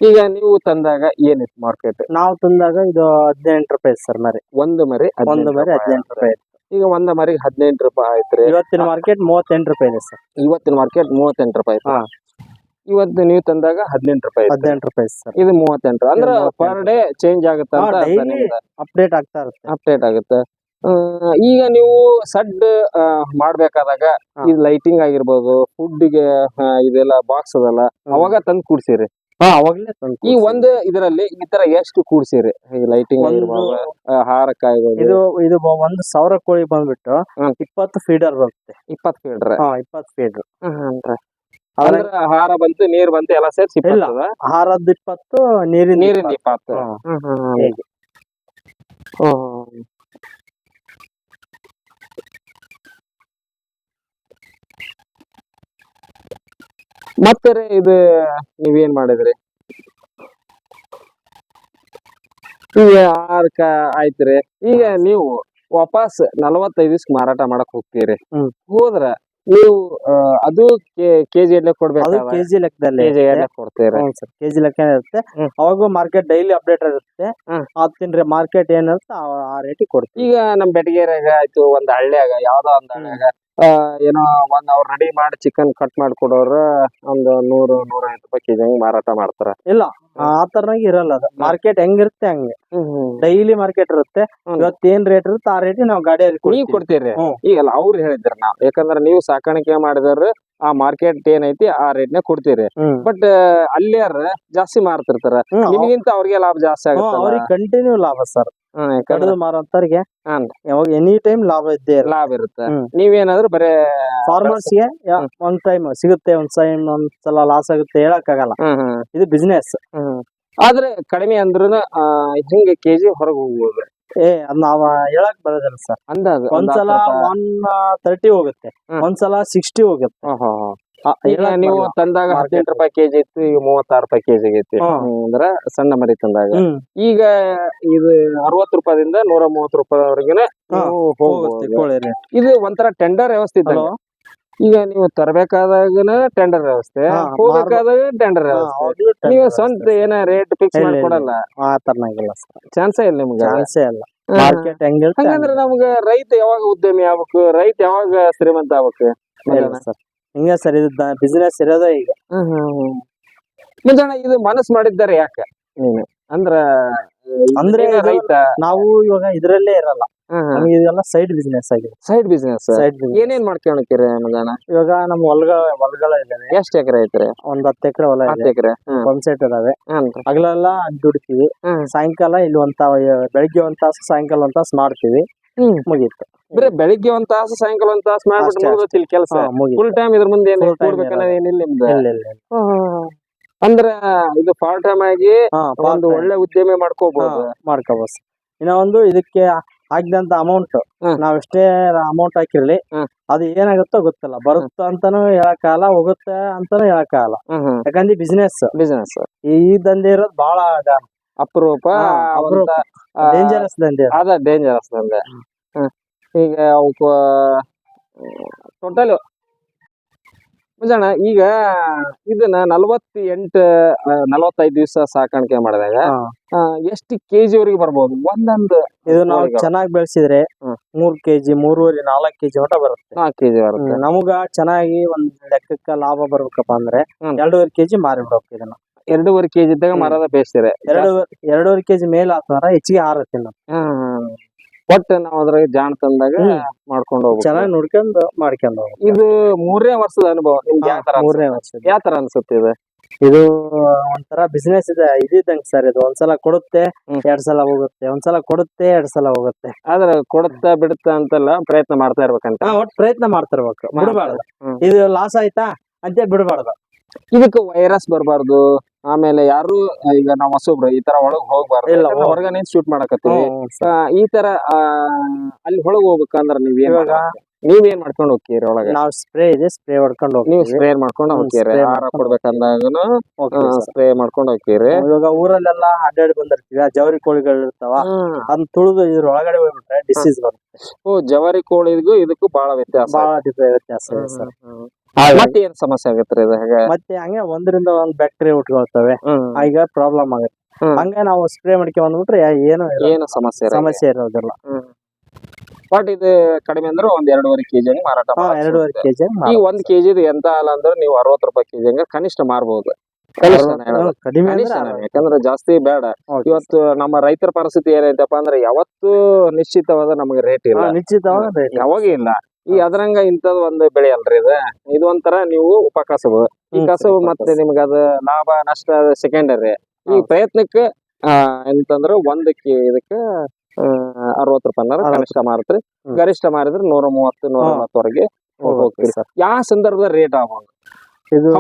ಈಗ ನೀವು ತಂದಾಗ ಏನಿತ್ತು ಮಾರ್ಕೆಟ್? ನಾವು ತಂದಾಗ ಇದು ಹದಿನೆಂಟು ರೂಪಾಯಿ ಸರ್ ಮರಿ. ಒಂದು ಮರಿ ಒಂದು ಮರಿ. ಹದಿನೆಂಟು ರೂಪಾಯಿ ಈಗ ಒಂದ ಮರಿಗೆ ಹದಿನೆಂಟು ರೂಪಾಯಿ ಆಯ್ತ್ರಿ. ಇವತ್ತಿನ ಮಾರ್ಕೆಟ್ ಮೂವತ್ತೆಂಟು ರೂಪಾಯಿ ಇದೆ ಸರ್. ಇವತ್ತಿನ ಮಾರ್ಕೆಟ್ ಮೂವತ್ತೆಂಟು ರೂಪಾಯಿ. ಇವತ್ತು ನೀವು ತಂದಾಗ ಹದಿನೆಂಟು ರೂಪಾಯಿ. ಹದಿನೆಂಟು ರೂಪಾಯಿ ಸರ್. ಇದು ಮೂವತ್ತೆಂಟು. ಅಂದ್ರೆ ಪರ್ ಡೇ ಚೇಂಜ್ ಆಗುತ್ತೆ ಅಂತ ಅಪ್ಡೇಟ್ ಆಗ್ತಾ ಇರುತ್ತೆ. ಅಪ್ಡೇಟ್ ಆಗುತ್ತೆ. ಈಗ ನೀವು ಸಡ್ ಮಾಡ್ಬೇಕಾದಾಗ. ಈ ಲೈಟಿಂಗ್ ಆಗಿರ್ಬೋದು ಫುಡ್ಗೆ ಇದೆಲ್ಲ ಬಾಕ್ಸ್ ಅದಲ್ಲ ಅವಾಗ ತಂದು ಕೂಡ್ಸಿರಿ. ಅವಾಗ್ಲೇ ತಂದು ಈ ಒಂದು ಇದರಲ್ಲಿ ಈ ತರ ಎಷ್ಟು ಕೂಡ್ಸಿರಿ? ಈ ಲೈಟಿಂಗ್ ಹಾರಕ್ಕಾಗಿರ್ಬೋದು ಇದು ಇದು ಒಂದು ಸಾವಿರ ಕೋಳಿ ಬಂದ್ಬಿಟ್ಟು. ಇಪ್ಪತ್ತು ಫೀಡರ್ ಬರುತ್ತೆ. ಇಪ್ಪತ್ತು ಫೀಡರ್ ಇಪ್ಪತ್ತು ಫೀಡರ್ ಅಂದ್ರೆ ಹಾರ ಬಂತು ನೀರ್ ಬಂತು ಎಲ್ಲ ಸೇರ್ಸಿ ಆಹಾರದ ಇಪ್ಪತ್ತು ನೀರಿನ ನೀರಿನ ಇಪ್ಪತ್ತು. ಮತ್ತೆ ರೀ ಇದು ನೀವೇನ್ ಮಾಡಿದ್ರಿ? ಈಗ ಆರ್ಕ ಆಯ್ತ್ರಿ ಈಗ ನೀವು ವಾಪಸ್ ನಲವತ್ತೈದು ದಿವ್ಸ ಮಾರಾಟ ಮಾಡಕ್ ಹೋಗ್ತೀರಿ. ಹೋದ್ರ ನೀವು ಆ, ಅದು ಕೆಜಿ ಎಲ್ಲ ಅದು ಕೊಡ್ಬೇಕು ಕೆಜಿ ಲೆಕ್ಕದಲ್ಲಿ ಕೆಜಿ ಕೊಡ್ತೀರಿ? ಕೆಜಿ ಲೆಕ್ಕ ಇರುತ್ತೆ. ಅವಾಗ ಅವಾಗೂ ಮಾರ್ಕೆಟ್ ಡೈಲಿ ಅಪ್ಡೇಟ್ ಇರುತ್ತೆ ಹ್ಮ್. ತಿಂದ್ರೆ ಮಾರ್ಕೆಟ್ ಏನಿರುತ್ತೆ ಆ- ಆ ರೇಟಿಗೆ ಕೊಡ್ತೀವಿ. ಈಗ ನಮ್ ಬೆಟಗೇರಿಯಾಗ ಆಯ್ತು ಒಂದ್ ಹಳ್ಳಿಯಾಗ ಯಾವ್ದೋ ಒಂದ್ ಹಳ್ಳಿಯಾಗ ಏನೋ ಒಂದ್ ಅವ್ರ ರೆಡಿ ಮಾಡಿ ಚಿಕನ್ ಕಟ್ ಮಾಡಿ ಒಂದ್ ಒಂದು ನೂರು ನೂರ ಐವತ್ತು ರೂಪಾಯಿ ಕೆಜಿ ಹಂಗ್ ಮಾರಾಟ ಮಾಡ್ತಾರ? ಇಲ್ಲ ಆ ತರನಾಗ ಇರಲ್ಲ ಅದು. ಮಾರ್ಕೆಟ್ ಹೆಂಗಿರುತ್ತೆ ಹಂಗೆ. ಡೈಲಿ ಮಾರ್ಕೆಟ್ ಇರುತ್ತೆ. ಏನ್ ರೇಟ್ ಇರುತ್ತೆ ಆ ರೇಟ್ ನಾವು ಗಾಡಿಯಲ್ಲಿ ನೀವ್ ಕೊಡ್ತೀರಿ. ಈಗಲ್ಲ ಅವ್ರು ಹೇಳಿದ್ರ ನಾವ್. ಯಾಕಂದ್ರ ನೀವು ಸಾಕಾಣಿಕೆ ಮಾಡಿದ್ರ ಆ ಮಾರ್ಕೆಟ್ ಏನೈತಿ ಆ ರೇಟ್ನೆ ಕೊಡ್ತೀರಿ. ಹ್ಮ್. ಬಟ್ ಅಲ್ಲಿಯಾರ ಜಾಸ್ತಿ ಮಾರ್ತಿರ್ತಾರ. ನಿಮ್ಗಿಂತ ಅವ್- ನಿಮಗಿಂತ ಅವ್ರಿಗೆ ಲಾಭ ಜಾಸ್ತಿ ಆಗುತ್ತೆ ಅವ್ರಿಗೆ ಕಂಟಿನ್ಯೂ ಲಾಭ ಸರ್. ಕಡಿದು ಮಾರೋಂತವ್ರಿಗೆ. ಯಾವಾಗ ಎನಿ ಟೈಮ್ ಲಾಭ ಇದ್ದೆ ಇರುತ್ತೆ. ಲಾಭ ಇರುತ್ತೆ. ಹ್ಮ್. ನೀವೇನಾದ್ರೂ ಬರೇ ಫಾರ್ಮರ್ಸ್ಗೆ ಯಾ- ಒಂದ್ ಟೈಮ್ ಸಿಗುತ್ತೆ ಒಂದ್ ಟೈಮ್ ಒಂದ್ ಸಲ ಲಾಸ್ ಆಗುತ್ತೆ ಹೇಳಕ್ ಆಗಲ್ಲ ಹ್ಮ್ ಹ್ಮ್. ಇದು ಬಿಸ್ನೆಸ್ ಹ್ಮ್ ಆದ್ರೆ ಕಡಿಮೆ ಅಂದ್ರೂನು ಆ, ಹಿಂಗೆ ಕೆಜಿ ಹೊರಗೆ ಹೋಗ್ಬೋದು. ಏ ಅದ್ ನಾವ್ ಹೇಳಕ್ ಬರೋದಿಲ್ಲ ಸರ್. ಅಂದಾಜು ಒಂದ್ ಒಂದ್ಸಲ ಹತ್ತು ರೂಪಾಯಿ. ಒನ್ ತರ್ಟಿ ಹೋಗುತ್ತೆ. ಹ್ಮ್. ಒಂದ್ಸಲ ಸಿಕ್ಸ್ಟಿ ಹೋಗುತ್ತೆ. ಹ್ಮ್ ಹ್ಮ್ ಹ್ಮ್. ಈಗ ನೀವು ತಂದಾಗ ಹದಿನೆಂಟು ರೂಪಾಯಿ ಕೆಜಿ ಇತ್ತು ಈಗ ಮೂವತ್ತಾರು ರೂಪಾಯಿ ಕೆಜಿ. ಹ್ಮ್, ಅಂದ್ರ ಸಣ್ಣ ಮರಿ ತಂದಾಗ. ಈಗ ಇದು ಅರವತ್ತು ರೂಪಾಯಿಂದ ನೂರ ಮೂವತ್ತು ರೂಪಾಯಿವರೆಗಿನ ಹೋಗ್ಬೋದು. ಇದು ಒಂಥರ ಟೆಂಡರ್ ವ್ಯವಸ್ಥೆ ಇದ್ದಂಗೆ. ಈಗ ನೀವು ತರಬೇಕಾದಾಗ ಟೆಂಡರ್ ವ್ಯವಸ್ಥೆ ಹೋಗಬೇಕಾದಾಗ ಟೆಂಡರ್ ವ್ಯವಸ್ಥೆ. ನೀವು ಸ್ವಂತ ಏನ ರೇಟ್ ಫಿಕ್ಸ್ ಮಾಡ್ಕೊಡಲ್ಲ? ಆ ತರನಾಗಿಲ್ಲ ಚಾನ್ಸೇ ಇಲ್ಲ ನಿಮ್ಗೆ? ಚಾನ್ಸೇ ಇಲ್ಲ. ಹಂಗಂದ್ರೆ ನಮ್ಗ ರೈತ ಯಾವಾಗ ಉದ್ಯಮಿ ಆಗ್ಬೇಕು? ರೈತ ಯಾವಾಗ ಶ್ರೀಮಂತ ಆಗ್ಬೇಕು? ಸರ್. ಹಿಂಗೆ ಸರ್ ಇದು ಬಿಸ್ನೆಸ್ ಇರೋದೇ ಈಗ? ಮುಂಜಾನೆ ಇದು ಮನಸ್ ಮಾಡಿದ್ದಾರೆ ಯಾಕ? ನೀನು ಅಂದ್ರ ಅಂದ್ರೆ ರೈತ ನಾವು ಇವಾಗ ಇದ್ರಲ್ಲೇ ಇರಲ್ಲ. ನಮ್ಗೆ ಇದೆಲ್ಲ ಸೈಡ್ ಬಿಸ್ನೆಸ್ ಆಗಿದೆ. ಸೈಡ್ ಬಿಸ್ನೆಸ್ ಸೈಡ್ ಏನೇನ್ ಮಾಡ್ಕೊಳಕಿರಿ ಮುಂಜಾನೆ ಇವಾಗ ನಮ್ ಹೊಲ್ಗ ಹೊಲಗಳ ಇದಾವೆ. ಎಷ್ಟ್ ಎಕರೆ ಐತ್ರಿ? ಒಂದ್ ಹತ್ತು ಎಕರೆ ಹೊಲ ಹತ್ತು ಎಕರೆ. ಒಂದ್ ಸೆಟ್ ಇದಾವೆ. ಹಗಲೆಲ್ಲ ದುಡ್ತೀವಿ. ಸಾಯಂಕಾಲ ಇಲ್ಲಿ ಒಂದ್ ಬೆಳಿಗ್ಗೆ ಒಂದ್ ತಾಸು ಸಾಯಂಕಾಲ ಒಂದ್ ತಾಸು ಮಾಡ್ತೀವಿ. ಮುಗೀತು. ಬರೀ ಬೆಳಿಗ್ಗೆ ಒಂದ್ ತಾಸು ಸಾಯಂಕಾಲ ಒಂದ್ ತಾಸು ಮಾಡ್ಬಿಟ್ಟು ಇಲ್ಲಿ ಕೆಲಸ. ಫುಲ್ ಟೈಮ್ ಇದ್ರ ಮುಂದೆ ಏನ್ ಕೂಡ್ಬೇಕನ್ನೋದು ಏನಿಲ್ಲ ನಿಮ್ದು. ಅಂದ್ರ ಇದು ಪಾರ್ಟ್ ಟೈಮ್ ಆಗಿ ಒಂದು ಒಳ್ಳೆ ಉದ್ಯಮ ಮಾಡ್ಕೋಬಹುದು ಮಾಡ್ಕೋಬಹುದು ಇನ್ನ ಒಂದು ಇದಕ್ಕೆ ಹಾಕಿದಂತ ಅಮೌಂಟ್. ನಾವ್ ಎಷ್ಟೇ ಅಮೌಂಟ್ ಹಾಕಿರ್ಲಿ. ಅದು ಏನಾಗುತ್ತೋ ಗೊತ್ತಲ್ಲ. ಬರುತ್ತ ಅಂತಾನು ಹೇಳಕ್ಕಾಗಲ್ಲ ಹೋಗುತ್ತೆ ಅಂತಾನು ಹೇಳಕ್ಕಾಗಲ್ಲ ಯಾಕಂದ್ರೆ ಬಿಸ್ನೆಸ್ ಬಿಸ್ನೆಸ್ ಈ ದಂಧೆ ಇರೋದು ಬಹಳ ಅಪರೂಪ ಅದ ಅಪರೂಪ. ಒಂದ- ಆ, ಡೇಂಜರಸ್ ದಂಧೆ ಅದ ಡೇಂಜರಸ್ ಅಂದೆ ಹ್ಮ್. ಈಗ ಅವಕ್ಕ ಟೋಟಲ್ ಮುಂಜಾಣ ಈಗ ಇದನ್ನ ನಲವತ್ತ ಎಂಟು ನಲವತ್ತೈದು ದಿವಸ ಸಾಕಾಣಿಕೆ ಮಾಡಿದಾಗ ಹಾ. ಆ, ಎಷ್ಟು ಕೆಜಿ ವರೆಗೆ ಬರ್ಬೋದು ಒಂದೊಂದು ಇದು ನಾವು. ಚೆನ್ನಾಗಿ ಬೆಳೆಸಿದ್ರೆ ಹ್ಮ್. ಮೂರ್ ಕೆಜಿ ಮೂರುವರೆ ನಾಲ್ಕ್ ಕೆಜಿ ಮಟ ಬರುತ್ತೆ ನಾಲ್ಕು ಕೆಜಿ ಬರುತ್ತೆ ಹ್ಮ್. ನಮಗ ಚೆನ್ನಾಗಿ ಒಂದ್ ಲೆಕ್ಕಕ್ಕ ಲಾಭ ಬರ್ಬೇಕಪ್ಪ ಅಂದ್ರೆ ಹ್ಮ್. ಎರಡೂವರೆ ಕೆಜಿ ಮಾರಿ ಬಿಡ್ಬೇಕು ಇದನ್ನ ಎರಡೂವರೆ ಕೆಜಿ ಇದ್ದಾಗ. ಮರದ ಬೇಯಿಸ್ತೀರಿ ಇದೆ ಎರಡೂವರೆ ಕೆಜಿ ಮೇಲೆ ಆತರ ಹೆಚ್ಚಿಗೆ ಆರತ್ತೆ ನಾವು. ಒಟ್ಟು ನಾವು ಅದ್ರಾಗ ಜಾಣ ತಂದಾಗ. ಮಾಡ್ಕೊಂಡು ಹೋಗ್ಬೇಕು. ಚೆನ್ನಾಗಿ ನೋಡ್ಕೊಂಡು ಮಾಡ್ಕೊಂಡು ಹೋಗ್ಬೇಕು. ಇದು ಮೂರನೇ ವರ್ಷದ ಅನುಭವ. ನಿಮ್ಗೆ ಯಾವ ತರ ಹಾ, ಮೂರನೇ ವರ್ಷ ಯಾವ ತರ ಅನ್ಸುತ್ತೆ ಇದು? ಇದು ಒಂಥರ ಬಿಸ್ನೆಸ್ ಇದೆ ಇದಂಗ್ ಸರ್ ಇದು. ಒಂದ್ಸಲ ಕೊಡುತ್ತೆ. ಎರಡ್ ಸಲ ಹೋಗುತ್ತೆ. ಒಂದ್ಸಲ ಕೊಡುತ್ತೆ ಎರಡ್ ಸಲ ಹೋಗುತ್ತೆ. ಆದ್ರೆ ಕೊಡುತ್ತಾ ಬಿಡುತ್ತಾ ಅಂತೆಲ್ಲ ಪ್ರಯತ್ನ ಮಾಡ್ತಾ ಇರ್ಬೇಕಂತ? ಒಟ್ಟು ಪ್ರಯತ್ನ ಪ್ರಯತ್ನ ಮಾಡ್ತಿರ್ಬೇಕು ಬಿಡಬಾರ್ದು. ಇದು ಲಾಸ್ ಆಯ್ತಾ? ಅದೇ ಬಿಡಬಾರ್ದು. ಇದಕ್ಕೆ ವೈರಸ್ ಬರಬಾರ್ದು. ಆಮೇಲೆ ಯಾರು ಈಗ ನಾವ್ ಹೊಸಬ್ರು ಈ ತರ ಒಳಗ್ ಹೋಗ್ಬಾರ್ದು. ಇಲ್ಲ, ಯಾಕಂದ್ರೆ ಹೊರಗನೆ ಶೂಟ್ ಮಾಡಕತ್ತೀವಿ. ಆ, ಈ ತರ ಆ, ಅಲ್ಲಿ ಒಳಗ್ ಹೋಗ್ಬೇಕಂದ್ರ ನೀವ್ ಏನ್ ಇವಾಗ ನೀವ್ ಏನ್ ಮಾಡ್ಕೊಂಡು ಹೋಗ್ತೀರಿ ಒಳಗ? ನಾವು ಸ್ಪ್ರೇ ಇದೆ ಸ್ಪ್ರೇ ಹೊಡ್ಕೊಂಡು ನೀವು ಹೋಗ್ತೀವಿ ಸ್ಪ್ರೇ ಮಾಡ್ಕೊಂಡು ಹ್ಮ್, ಹೋಗ್ತೀರಿ. spray ಆಹಾರ ಮಾಡ್ಕೊಂಡು ಕೊಡ್ಬೇಕಂದಾಗನು ಹೋಗ್ತೀವಿ sir. ಸ್ಪ್ರೇ ಮಾಡ್ಕೊಂಡು ಹೋಗ್ತೀರಿ. ಇವಾಗ ಊರಲ್ಲೆಲ್ಲ ಅಡ್ಡಾಡಿ ಬಂದಿರ್ತೀವಿ. ಆ ಜವರಿ ಕೋಳಿಗಳು ಇರ್ತಾವ ಅದ್ ತುಳಿದು ಇದ್ರ ಒಳಗಡೆ ಹೋಗ್ಬಿಟ್ರೆ ಡಿಸೀಸ್ ಬರುತ್ತೆ ಓ ಜವಾರಿ ಕೋಳಿಗೂ ಇದಕ್ಕೂ ಬಹಳ ವ್ಯತ್ಯಾಸ. ಬಹಳ ವ್ಯತ್ಯಾಸ ಇದೆ ಸರ್. ಮತ್ತೆ ಏನ್ ಸಮಸ್ಯೆ ಆಗತ್ರಿ ಇದು ಹೇಗೆ ಮತ್ತೆ ಹಂಗೆ ಒಂದರಿಂದ ಒಂದ್ ಬ್ಯಾಕ್ಟೀರಿಯಾ ಉಟ್ಕೊಳ್ತವೆ ಹ್ಮ್. ಈಗ ಪ್ರಾಬ್ಲಮ್ ಆಗುತ್ತೆ ಹ್ಮ್. ಹಂಗೆ ನಾವು ಸ್ಪ್ರೇ ಮಾಡ್ಕೊಂಡ್ ಬಂದ್ಬಿಟ್ರೆ ಏನು ಇರಲ್ಲ. ಏನು ಸಮಸ್ಯೆ ಇರಲ್ಲ. ಸಮಸ್ಯೆ ಇರೋದಿಲ್ಲ ಬಟ್ ಇದು ಕಡಿಮೆ ಅಂದ್ರೆ ಒಂದ್ ಎರಡೂವರೆ ಕೆಜಿ ಹಂಗ್ ಮಾರಾಟ ಹಾ ಮಾಡಕ್ ಎರಡೂವರೆ ಸಿಗುತ್ತೆ. ಕೆಜಿ ಈ ಒಂದ್ ಕೆಜಿ ಎಂತ ಹಾಲ ಅಂದ್ರೆ ನೀವು ಅರವತ್ ರೂಪಾಯಿ ಕೆಜಿ ಹಂಗ ಕನಿಷ್ಠ ಮಾರ್ಬಹುದು ಕನಿಷ್ಠ ನಾನು ಹೇಳೋದು. ಕಡಿಮೆ ಅಂದ್ರೆ ಕನಿಷ್ಠ ನಾನು, ಯಾಕಂದ್ರೆ ಜಾಸ್ತಿ ಬೇಡ Okay, ಇವತ್ತು ನಮ್ಮ ರೈತರ ಪರಿಸ್ಥಿತಿ ಏನೈತಪ್ಪ ಅಂದ್ರೆ ಯಾವತ್ತು ನಿಶ್ಚಿತವಾದ ನಮಗೆ ರೇಟ್ ಇಲ್ಲ ಹಾ, ನಿಶ್ಚಿತವಾದ rate. ಯಾವಾಗ ಇಲ್ಲ ಈ ಅದ್ರಂಗ ಇಂಥದ್ ಒಂದು ಬೆಳೆ ಅಲ್ರಿ ಇದು. ಇದು ಒಂಥರ ನೀವು ಉಪಕಸಬು ಈ ಕಸಬು ಮತ್ತೆ ನಿಮ್ಗೆ ಅದು ಲಾಭ ನಷ್ಟ ಸೆಕೆಂಡರಿ ಈ. ಪ್ರಯತ್ನಕ್ಕೆ ಆ ಎಂತಂದ್ರೆ ಒಂದಕ್ಕೆ ಇದಕ್ಕೆ ಅರವತ್ ರೂಪಾಯಿ ಕನಿಷ್ಠ ಮಾರ್ತ್ರಿ. ಗರಿಷ್ಠ ಮಾರಿದ್ರೆ ನೂರ ಮೂವತ್ತು ನೂರ ಮೂವತ್ತವರೆಗೆ ಹೋಗ್ತೀರಿ ಸರ್. ಯಾವ ಸಂದರ್ಭದ ರೇಟ್ ಆಗ್ಬೋದು? ಇದು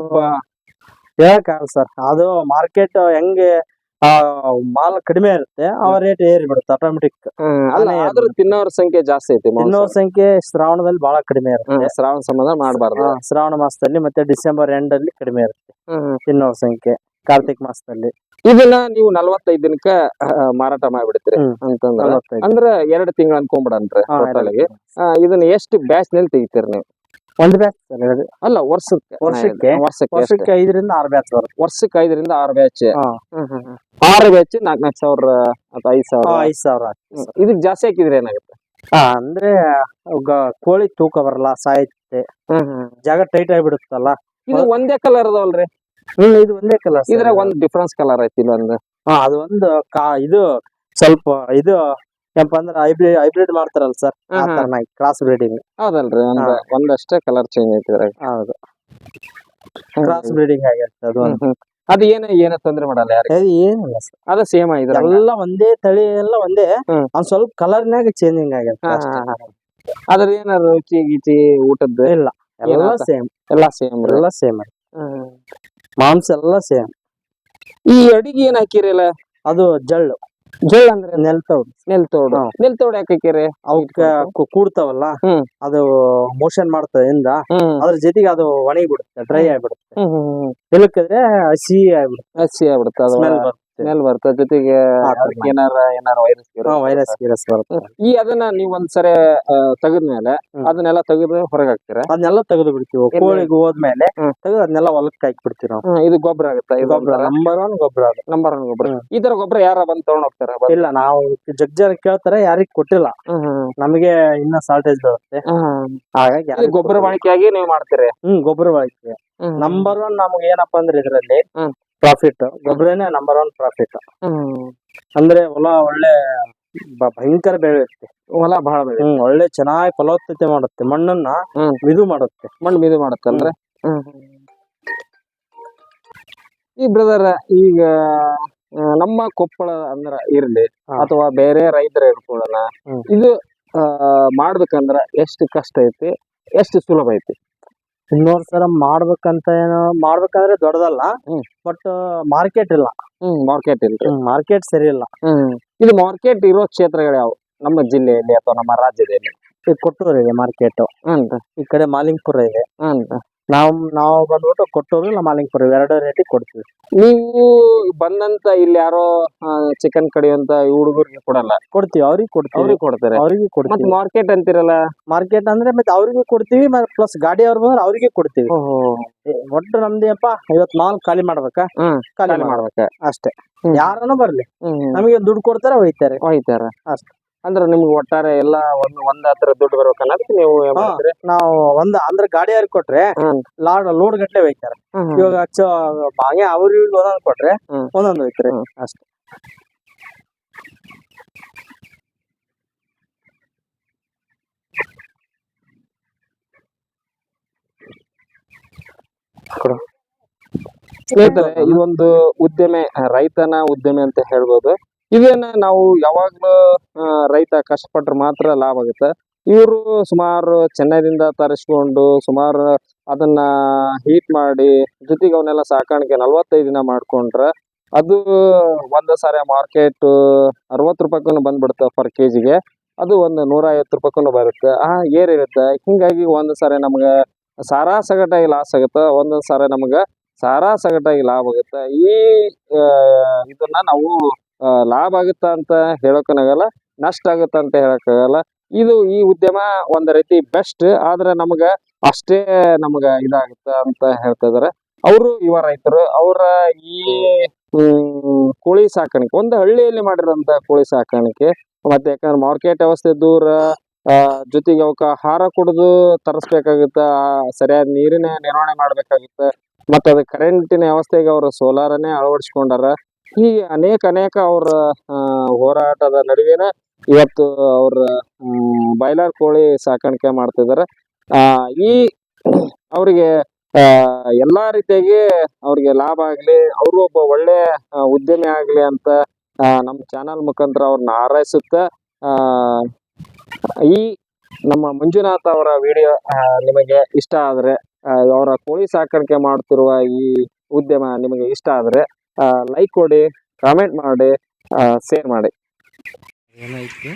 ಹೇಳಕ್ಕಾಗಲ್ಲ ಸರ್. ಅದು ಮಾರ್ಕೆಟ್ ಹೆಂಗೆ ಆ ಮಾಲ್ ಕಡಿಮೆ ಇರುತ್ತೆ. ಆ ರೇಟ್ ಏರಿ ಬಿಡುತ್ತೆ ಆಟೋಮೆಟಿಕ್ ಹ್ಮ್, ಅಲ್ಲ ಆದ್ರೂ ತಿನ್ನೋರ ಸಂಖ್ಯೆ ಜಾಸ್ತಿ ಐತಿ ತಿನ್ನೋರ್ ಸಂಖ್ಯೆ ಶ್ರಾವಣದಲ್ಲಿ ಬಹಳ ಕಡಿಮೆ ಇರುತ್ತೆ. ಶ್ರಾವಣ ಸಂಬಂಧ ಮಾಡಬಾರ್ದು. ಶ್ರಾವಣ ಮಾಸದಲ್ಲಿ ಮತ್ತೆ ಡಿಸೆಂಬರ್ ಎಂಡ್ ಅಲ್ಲಿ ಕಡಿಮೆ ಇರುತ್ತೆ. ತಿನ್ನೋರ್ ಸಂಖ್ಯೆ ಕಾರ್ತಿಕ್ ಮಾಸದಲ್ಲಿ. ಇದನ್ನ ನೀವು ನಲವತ್ತೈದು ದಿನಕ್ಕ ಮಾರಾಟ ಮಾಡಿಬಿಡ್ತೀರಿ ಅಂತಂದ್ರೆ. ಅಂದ್ರ ಎರಡ್ ತಿಂಗಳ ಅನ್ಕೊಂಡ್ಬಿಡನ್ರಿ ಇದನ್ನ ಎಷ್ಟು ಬ್ಯಾಚ್ನಲ್ಲಿ ತೆಗಿತೀರಿ ನೀವು? ಒಂದ್ ಬ್ಯಾಚ್ ಸರ್. ಅಲ್ಲ ವರ್ಷಕ್ಕೆ. ವರ್ಷಕ್ಕೆ? ವರ್ಷಕ್ಕೆ? ವರ್ಷಕ್ಕೆ ಐದರಿಂದ ಆರು ಬ್ಯಾಚ್ ಬರುತ್ತೆ. ವರ್ಷಕ್ಕೆ ಐದರಿಂದ ಆರು ಬ್ಯಾಚ್. ಆರು ಬ್ಯಾಚ್ ನಾಲ್ಕ್ ನಾಲ್ಕು ಸಾವಿರ ಅಥವಾ ಐದು ಸಾವಿರ. ಐದು ಸಾವಿರ ಹ್ಮ್. ಇದಕ್ ಜಾಸ್ತಿ ಹಾಕಿದ್ರೆ ಏನಾಗುತ್ತೆ? ಹಾ ಅಂದ್ರೆ ಕೋಳಿ ತೂಕ ಬರಲ್ಲ ಸಾಯುತ್ತೆ. ಜಾಗ ಟೈಟ್ ಆಗಿಬಿಡುತ್ತಲ್ಲ. ಇದು ಒಂದೇ ಕಲರ್ ಅದಾವಲ್ರಿ? ಹ್ಮ್ ಇದು ಒಂದೇ ಕಲರ್ ಇದ್ರ ಒಂದ್ ಡಿಫ್ರೆನ್ಸ್ ಕಲರ್ ಐತಿ ಇಲ್ಲೊಂದು. ಹಾ ಅದು ಒಂದು ಕಾ ಇದು ಸ್ವಲ್ಪ ಇದು ಏನಪ್ಪ ಅಂದ್ರೆ ಹೈಬ್ರಿಡ್ ಹೈಬ್ರಿಡ್ ಮಾಡ್ತಾರಲ್ಲ ಸರ್ ಆ ತರ ಹ್ಮ್. ಕ್ರಾಸ್ ಬ್ರೀಡಿಂಗ್ ಹೌದಲ್ರಿ ಒಂದ್ ಒಂದಷ್ಟೇ ಕಲರ್ ಚೇಂಜ್ ಐತಿ ಇದ್ರಾಗ. ಹೌದು. ಕ್ರಾಸ್ ಬ್ರೀಡಿಂಗ್ ಆಗಿರುತ್ತೆ ಅದು ಒಂದು. ಅದು ಏನ ಏನ ತೊಂದ್ರೆ ಮಾಡಲ್ಲ ಯಾರಿಗೆ. ಅದು ಏನಿಲ್ಲ ಅದ ಸೇಮ್ ಇದ್ರ ಎಲ್ಲ ಒಂದೇ ತಳಿ ಎಲ್ಲ ಒಂದೇ. ಹ್ಮ್. ಒಂದ್ ಸ್ವಲ್ಪ ಕಲರ್ನಾಗ ಚೇಂಜಿಂಗ್ ಆಗಿರುತ್ತೆ ಅಷ್ಟೇ. ಅದ್ರ ಏನಾರ ರುಚಿ ಗೀಚಿ ಊಟದ್ದು? ಇಲ್ಲ. ಎಲ್ಲ ಏನಾತ? ಸೇಮ್ ಎಲ್ಲ ಸೇಮ್ ಎಲ್ಲ ಸೇಮ್ ಮಾಂಸ ಎಲ್ಲ ಸೇಮ್ ಈ ಅಡಿಗೆ ಏನ್ ಹಾಕಿರಲ್ಲ? ಅದು ಜಳ್ಳು. ಜೋಳ ಅಂದ್ರೆ ನೆಲ್ತವ್ರು ನೆಲ್ತೋಡು. ನೆಲ್ತೋಡು. ಯಾಕೆ ಅವಕ್ಕ ಕೂಡ್ತಾವಲ್ಲ ಅದು ಮೋಷನ್ ಮಾಡ್ತದಿಂದ ಹ್ಮ್. ಅದ್ರ ಜೊತೆಗೆ ಅದು ಒಣಗಿ ಬಿಡುತ್ತೆ ಡ್ರೈ ಆಗ್ಬಿಡುತ್ತೆ. ಹ್ಮ್ ಹಸಿ ಆಗ್ಬಿಡುತ್ತೆ. ಹಸಿ ಆಗ್ಬಿಡುತ್ತೆ ಸ್ಮೆಲ್ ಬರ್ತ ಜೊತೆಗೆ ಅದಕ್ಕೆ ಏನಾರ ಏನಾರ ವೈರಸ್ ವೈರಸ್ ಗಿರಸ್ ಬರುತ್ತೆ? ಈ ಅದನ್ನ ನೀವ್ ಒಂದ್ಸರಿ ತೆಗದ್ಮೇಲೆ. ಅದನ್ನೆಲ್ಲ ತೆಗೆದು ಹೊರಗೆ ಹಾಕ್ತೀರಾ? ಅದನ್ನೆಲ್ಲ ತೆಗೆದು ಬಿಡ್ತೀವಿ? ಕೋಳಿಗೆ ಹೋದ್ಮೇಲೆ ಹ್ಮ್. ತೆಗೆದು ಅದನ್ನೆಲ್ಲ ಹೊಲಕ್ಕೆ ಹಾಕಿ ಬಿಡ್ತೀವಿ ನಾವು ಇದು ಗೊಬ್ಬರ ಆಗುತ್ತೆ? ಗೊಬ್ಬರ ನಂಬರ್ ಒನ್ ಗೊಬ್ಬರ ಅದು. ನಂಬರ್ ಒನ್ ಗೊಬ್ಬರ. ಈ ತರ ಗೊಬ್ಬರ ಯಾರ ಬಂದ್ ತಗೊಂಡ್ ಹೋಗ್ತಾರ? ಇಲ್ಲ ನಾವು ಜಗ್ ಜನ ಕೇಳ್ತಾರೆ ಯಾರಿಗ್ ಕೊಟ್ಟಿಲ್ಲ. ನಮಗೆ ಇನ್ನ ಸಾಲ್ಟೇಜ್ ಬರುತ್ತೆ. ಹಾಗಾಗಿ ಯಾರಿಗ್ ಗೊಬ್ಬರ ಕೊಟ್ಟಿಲ್ಲ. ಬಳಕೆಯಾಗಿ ನೀವು ಮಾಡ್ತೀರಿ? ಹ್ಮ್ ಗೊಬ್ಬರ ಬಳಕೆ ನಂಬರ್ ಒನ್ ನಮ್ಗೆ ಏನಪ್ಪಾ ಅಂದ್ರೆ ಇದ್ರಲ್ಲಿ ಹ್ಮ್. ಪ್ರಾಫಿಟ್ ಗೊಬ್ಬರನೇ ನಂಬರ್ ಒನ್ ಪ್ರಾಫಿಟ್ ಅಂದ್ರೆ ಹೊಲ ಒಳ್ಳೆ ಬ- ಭಯಂಕರ ಬೆಳೆಯುತ್ತೆ ಹೊಲ ಬಹಳ ಬೆಳೆ. ಹ್ಮ್ ಒಳ್ಳೆ ಚೆನ್ನಾಗಿ ಫಲವತ್ತತೆ ಮಾಡುತ್ತೆ. ಮಣ್ಣನ್ನ ಹ್ಮ್. ಇದು ಮಾಡುತ್ತೆ. ಮಣ್ಣು ಮಿದು ಅಂದ್ರೆ? ಈ ಬ್ರದರ್ ಈಗ ಆ, ನಮ್ಮ ಕೊಪ್ಪಳ ಅಂದ್ರ ಇರ್ಲಿ ಹಾ. ಅಥವಾ ಬೇರೆ ರೈತರ ಇಟ್ಕೊಳ್ಳೋಣ ಹ್ಮ್. ಇದು ಆ, ಮಾಡ್ಬೇಕಂದ್ರ ಎಷ್ಟು ಕಷ್ಟ ಐತಿ ಎಷ್ಟು ಸುಲಭ ಐತಿ? ಇನ್ನೂರ್ ಸಲ ಮಾಡ್ಬೇಕಂತ ಏನೋ ಮಾಡ್ಬೇಕಂದ್ರೆ ದೊಡ್ಡದಲ್ಲ ಹ್ಮ್. ಬಟ್ ಮಾರ್ಕೆಟ್ ಇಲ್ಲ. ಹ್ಮ್ ಮಾರ್ಕೆಟ್ ಇಲ್ಲ ಮಾರ್ಕೆಟ್ ಸರಿ ಇಲ್ಲ. ಹ್ಮ್ ಇದು ಮಾರ್ಕೆಟ್ ಇರೋ ಕ್ಷೇತ್ರಗಳು ಯಾವ? ನಮ್ಮ ಜಿಲ್ಲೆಯಲ್ಲಿ ಅಥವಾ ನಮ್ಮ ರಾಜ್ಯದಲ್ಲಿ? ಈ ಕೊಟ್ಟೂರು ಇದೆ ಮಾರ್ಕೆಟ್ ಈ ಕಡೆ ಮಾಲಿಂಗ್ಪುರ ಇದೆ. ಹ್ಞೂ ನಾವು ನಾವು ಬಂದ್ಬಿಟ್ಟು ಕೊಟ್ಟೂರು ಇಲ್ಲ ಮಾಲಿಂಗ್ಪುರ ಎರಡು ರೇಟಿಗೆ ಕೊಡ್ತೀವಿ. ನೀವು ಬಂದಂತ ಇಲ್ಲಿ ಯಾರೋ ಚಿಕನ್ ಕಡಿಯುವಂತ ಈ ಹುಡುಗರಿಗೆ ಕೊಡಲ್ಲ. ಕೊಡ್ತೀವಿ ಅವ್ರಿಗೆ ಕೊಡ್ತೀವಿ. ಅವ್ರಿಗೆ ಕೊಡ್ತಾರೆ. ಅವ್ರಿಗೆ ಕೊಡ್ತೀವಿ. ಮಾರ್ಕೆಟ್ ಅಂತಿರಲ್ಲ? ಮಾರ್ಕೆಟ್ ಅಂದ್ರೆ ಮತ್ತೆ ಅವ್ರಿಗೆ ಕೊಡ್ತೀವಿ ಮತ್ತೆ ಪ್ಲಸ್ ಗಾಡಿ ಅವ್ರು ಬಂದ್ರೆ ಅವ್ರಿಗೆ ಕೊಡ್ತೀವಿ. ಒಟ್ಟು ನಮ್ದೇಪ್ಪ ಇವತ್ ಮಾಲ್ ಖಾಲಿ ಮಾಡ್ಬೇಕಾ? ಖಾಲಿ ಮಾಡ್ಬೇಕ? ಅಷ್ಟೇ. ಯಾರನ್ನು ಬರ್ಲಿ. ನಮಗೆ ದುಡ್ಡು ಕೊಡ್ತಾರೆ ಒಯ್ತಾರೆ. ಹೋಯ್ತಾರ ಅಷ್ಟೇ. ಅಂದ್ರೆ ನಿಮ್ಗೆ ಒಟ್ಟಾರೆ ಎಲ್ಲ ಒಂದು ಒಂದ್ ಹತ್ರ ದುಡ್ಡು ಬರ್ಬೇಕು ನೀವು ನಾವು ಒಂದ್ ಅಂದ್ರೆ ಗಾಡಿ ಯಾರು ಕೊಟ್ರೆ ಲಾಡ್ ಲೋಡ್ ಗಟ್ಟಲೆ ಬೈತಾರೆ ಇವಾಗ ಅಚ್ಚ ಹಂಗೆ ಅವ್ರು ಒಂದೊಂದು ಕೊಟ್ರೆ ಒಂದೊಂದು ಬೈತಾರೆ ಅಷ್ಟೇ. ಇದೊಂದು ಉದ್ಯಮೆ ರೈತನ ಉದ್ಯಮೆ ಅಂತ ಹೇಳ್ಬೋದು. ಇದನ್ನ ನಾವು ಯಾವಾಗ್ಲೂ ರೈತ ಕಷ್ಟಪಟ್ರೆ ಮಾತ್ರ ಲಾಭ ಆಗುತ್ತೆ. ಇವರು ಸುಮಾರು ಚೆನ್ನೈದಿಂದ ತರಿಸ್ಕೊಂಡು ಸುಮಾರು ಅದನ್ನ ಹೀಟ್ ಮಾಡಿ, ಜೊತೆಗೆ ಅವನ್ನೆಲ್ಲ ಸಾಕಾಣಿಕೆ ನಲ್ವತ್ತೈದು ದಿನ ಮಾಡ್ಕೊಂಡ್ರೆ ಅದು ಒಂದು ಸಾರಿ ಮಾರ್ಕೆಟ್ ಅರವತ್ತು ರೂಪಾಯಿಗೂ ಬಂದ್ಬಿಡುತ್ತೆ ಪರ್ ಕೆಜಿಗೆ ಅದು ಒಂದು ನೂರ ಐವತ್ತು ರೂಪಾಯಿಗೂ ಬರುತ್ತೆ. ಆ ಏರಿರುತ್ತೆ ಹಿಂಗಾಗಿ ಒಂದು ಸಾರಿ ನಮ್ಗೆ ಸಾರಾ ಸಗಟಾಗಿ ಲಾಸ್ ಆಗುತ್ತೆ. ಒಂದೊಂದು ಸಾರಿ ನಮ್ಗೆ ಸಾರಾ ಸಗಟಾಗಿ ಲಾಭ ಆಗುತ್ತೆ. ಈ ಇದನ್ನ ನಾವು ಲಾಭ ಆಗುತ್ತಾ ಅಂತ ಹೇಳೋಕ್ಕಾಗಲ್ಲ ನಷ್ಟ ಆಗುತ್ತಾ ಅಂತ ಹೇಳೋಕ್ಕಾಗಲ್ಲ ಇದು ಈ ಉದ್ಯಮ ಒಂದ್ ರೀತಿ ಬೆಸ್ಟ್ ಆದ್ರೆ ನಮಗ ಅಷ್ಟೇ ನಮಗ ಇದಾಗುತ್ತ ಅಂತ ಹೇಳ್ತಾ ಇದಾರೆ. ಅವರು ಯುವ ರೈತರು, ಅವರ ಈ ಕೋಳಿ ಸಾಕಾಣಿಕೆ, ಒಂದು ಹಳ್ಳಿಯಲ್ಲಿ ಮಾಡಿರೋಂತ ಕೋಳಿ ಸಾಕಾಣಿಕೆ, ಮತ್ತೆ ಯಾಕಂದ್ರೆ ಮಾರ್ಕೆಟ್ ವ್ಯವಸ್ಥೆ ದೂರ ಜೊತೆಗೆ ಅವಕ್ಕ ಆಹಾರ ಕುಡಿದು ತರಿಸ್ಬೇಕಾಗುತ್ತೆ ಸರಿಯಾದ ನೀರಿನ ನಿರ್ವಹಣೆ ಮಾಡ್ಬೇಕಾಗುತ್ತೆ ಮತ್ತೆ ಅದು ಕರೆಂಟಿನ ವ್ಯವಸ್ಥೆಗೆ ಅವರು ಸೋಲಾರನ್ನೇ ಅಳವಡಿಸ್ಕೊಂಡಾರ. ಹೀಗೆ ಅನೇಕ ಅನೇಕ ಅವ್ರ ಹೋರಾಟದ ನಡುವೆನ ಇವತ್ತು ಅವ್ರ ಬಾಯ್ಲರ್ ಕೋಳಿ ಸಾಕಾಣಿಕೆ ಮಾಡ್ತಿದ್ದಾರೆ. ಆ, ಈ ಅವರಿಗೆ ಎಲ್ಲಾ ರೀತಿಯಾಗಿ ಅವ್ರಿಗೆ ಲಾಭ ಆಗ್ಲಿ, ಅವರು ಒಬ್ಬ ಒಳ್ಳೆ ಉದ್ಯಮಿ ಆಗ್ಲಿ ಅಂತ ನಮ್ಮ ಚಾನಲ್ ಮುಖಾಂತರ ಅವ್ರನ್ನ ಹಾರೈಸುತ್ತ ಈ ನಮ್ಮ ಮಂಜುನಾಥ್ ಅವರ ವಿಡಿಯೋ ನಿಮಗೆ ಇಷ್ಟ ಆದ್ರೆ ಅವರ ಕೋಳಿ ಸಾಕಾಣಿಕೆ ಮಾಡ್ತಿರುವ ಈ ಉದ್ಯಮ ನಿಮಗೆ ಇಷ್ಟ ಆದ್ರೆ ಲೈಕ್ ಕೊಡಿ ಕಾಮೆಂಟ್ ಮಾಡಿ ಶೇರ್ ಮಾಡಿ. ಏನಾಯ್ತು?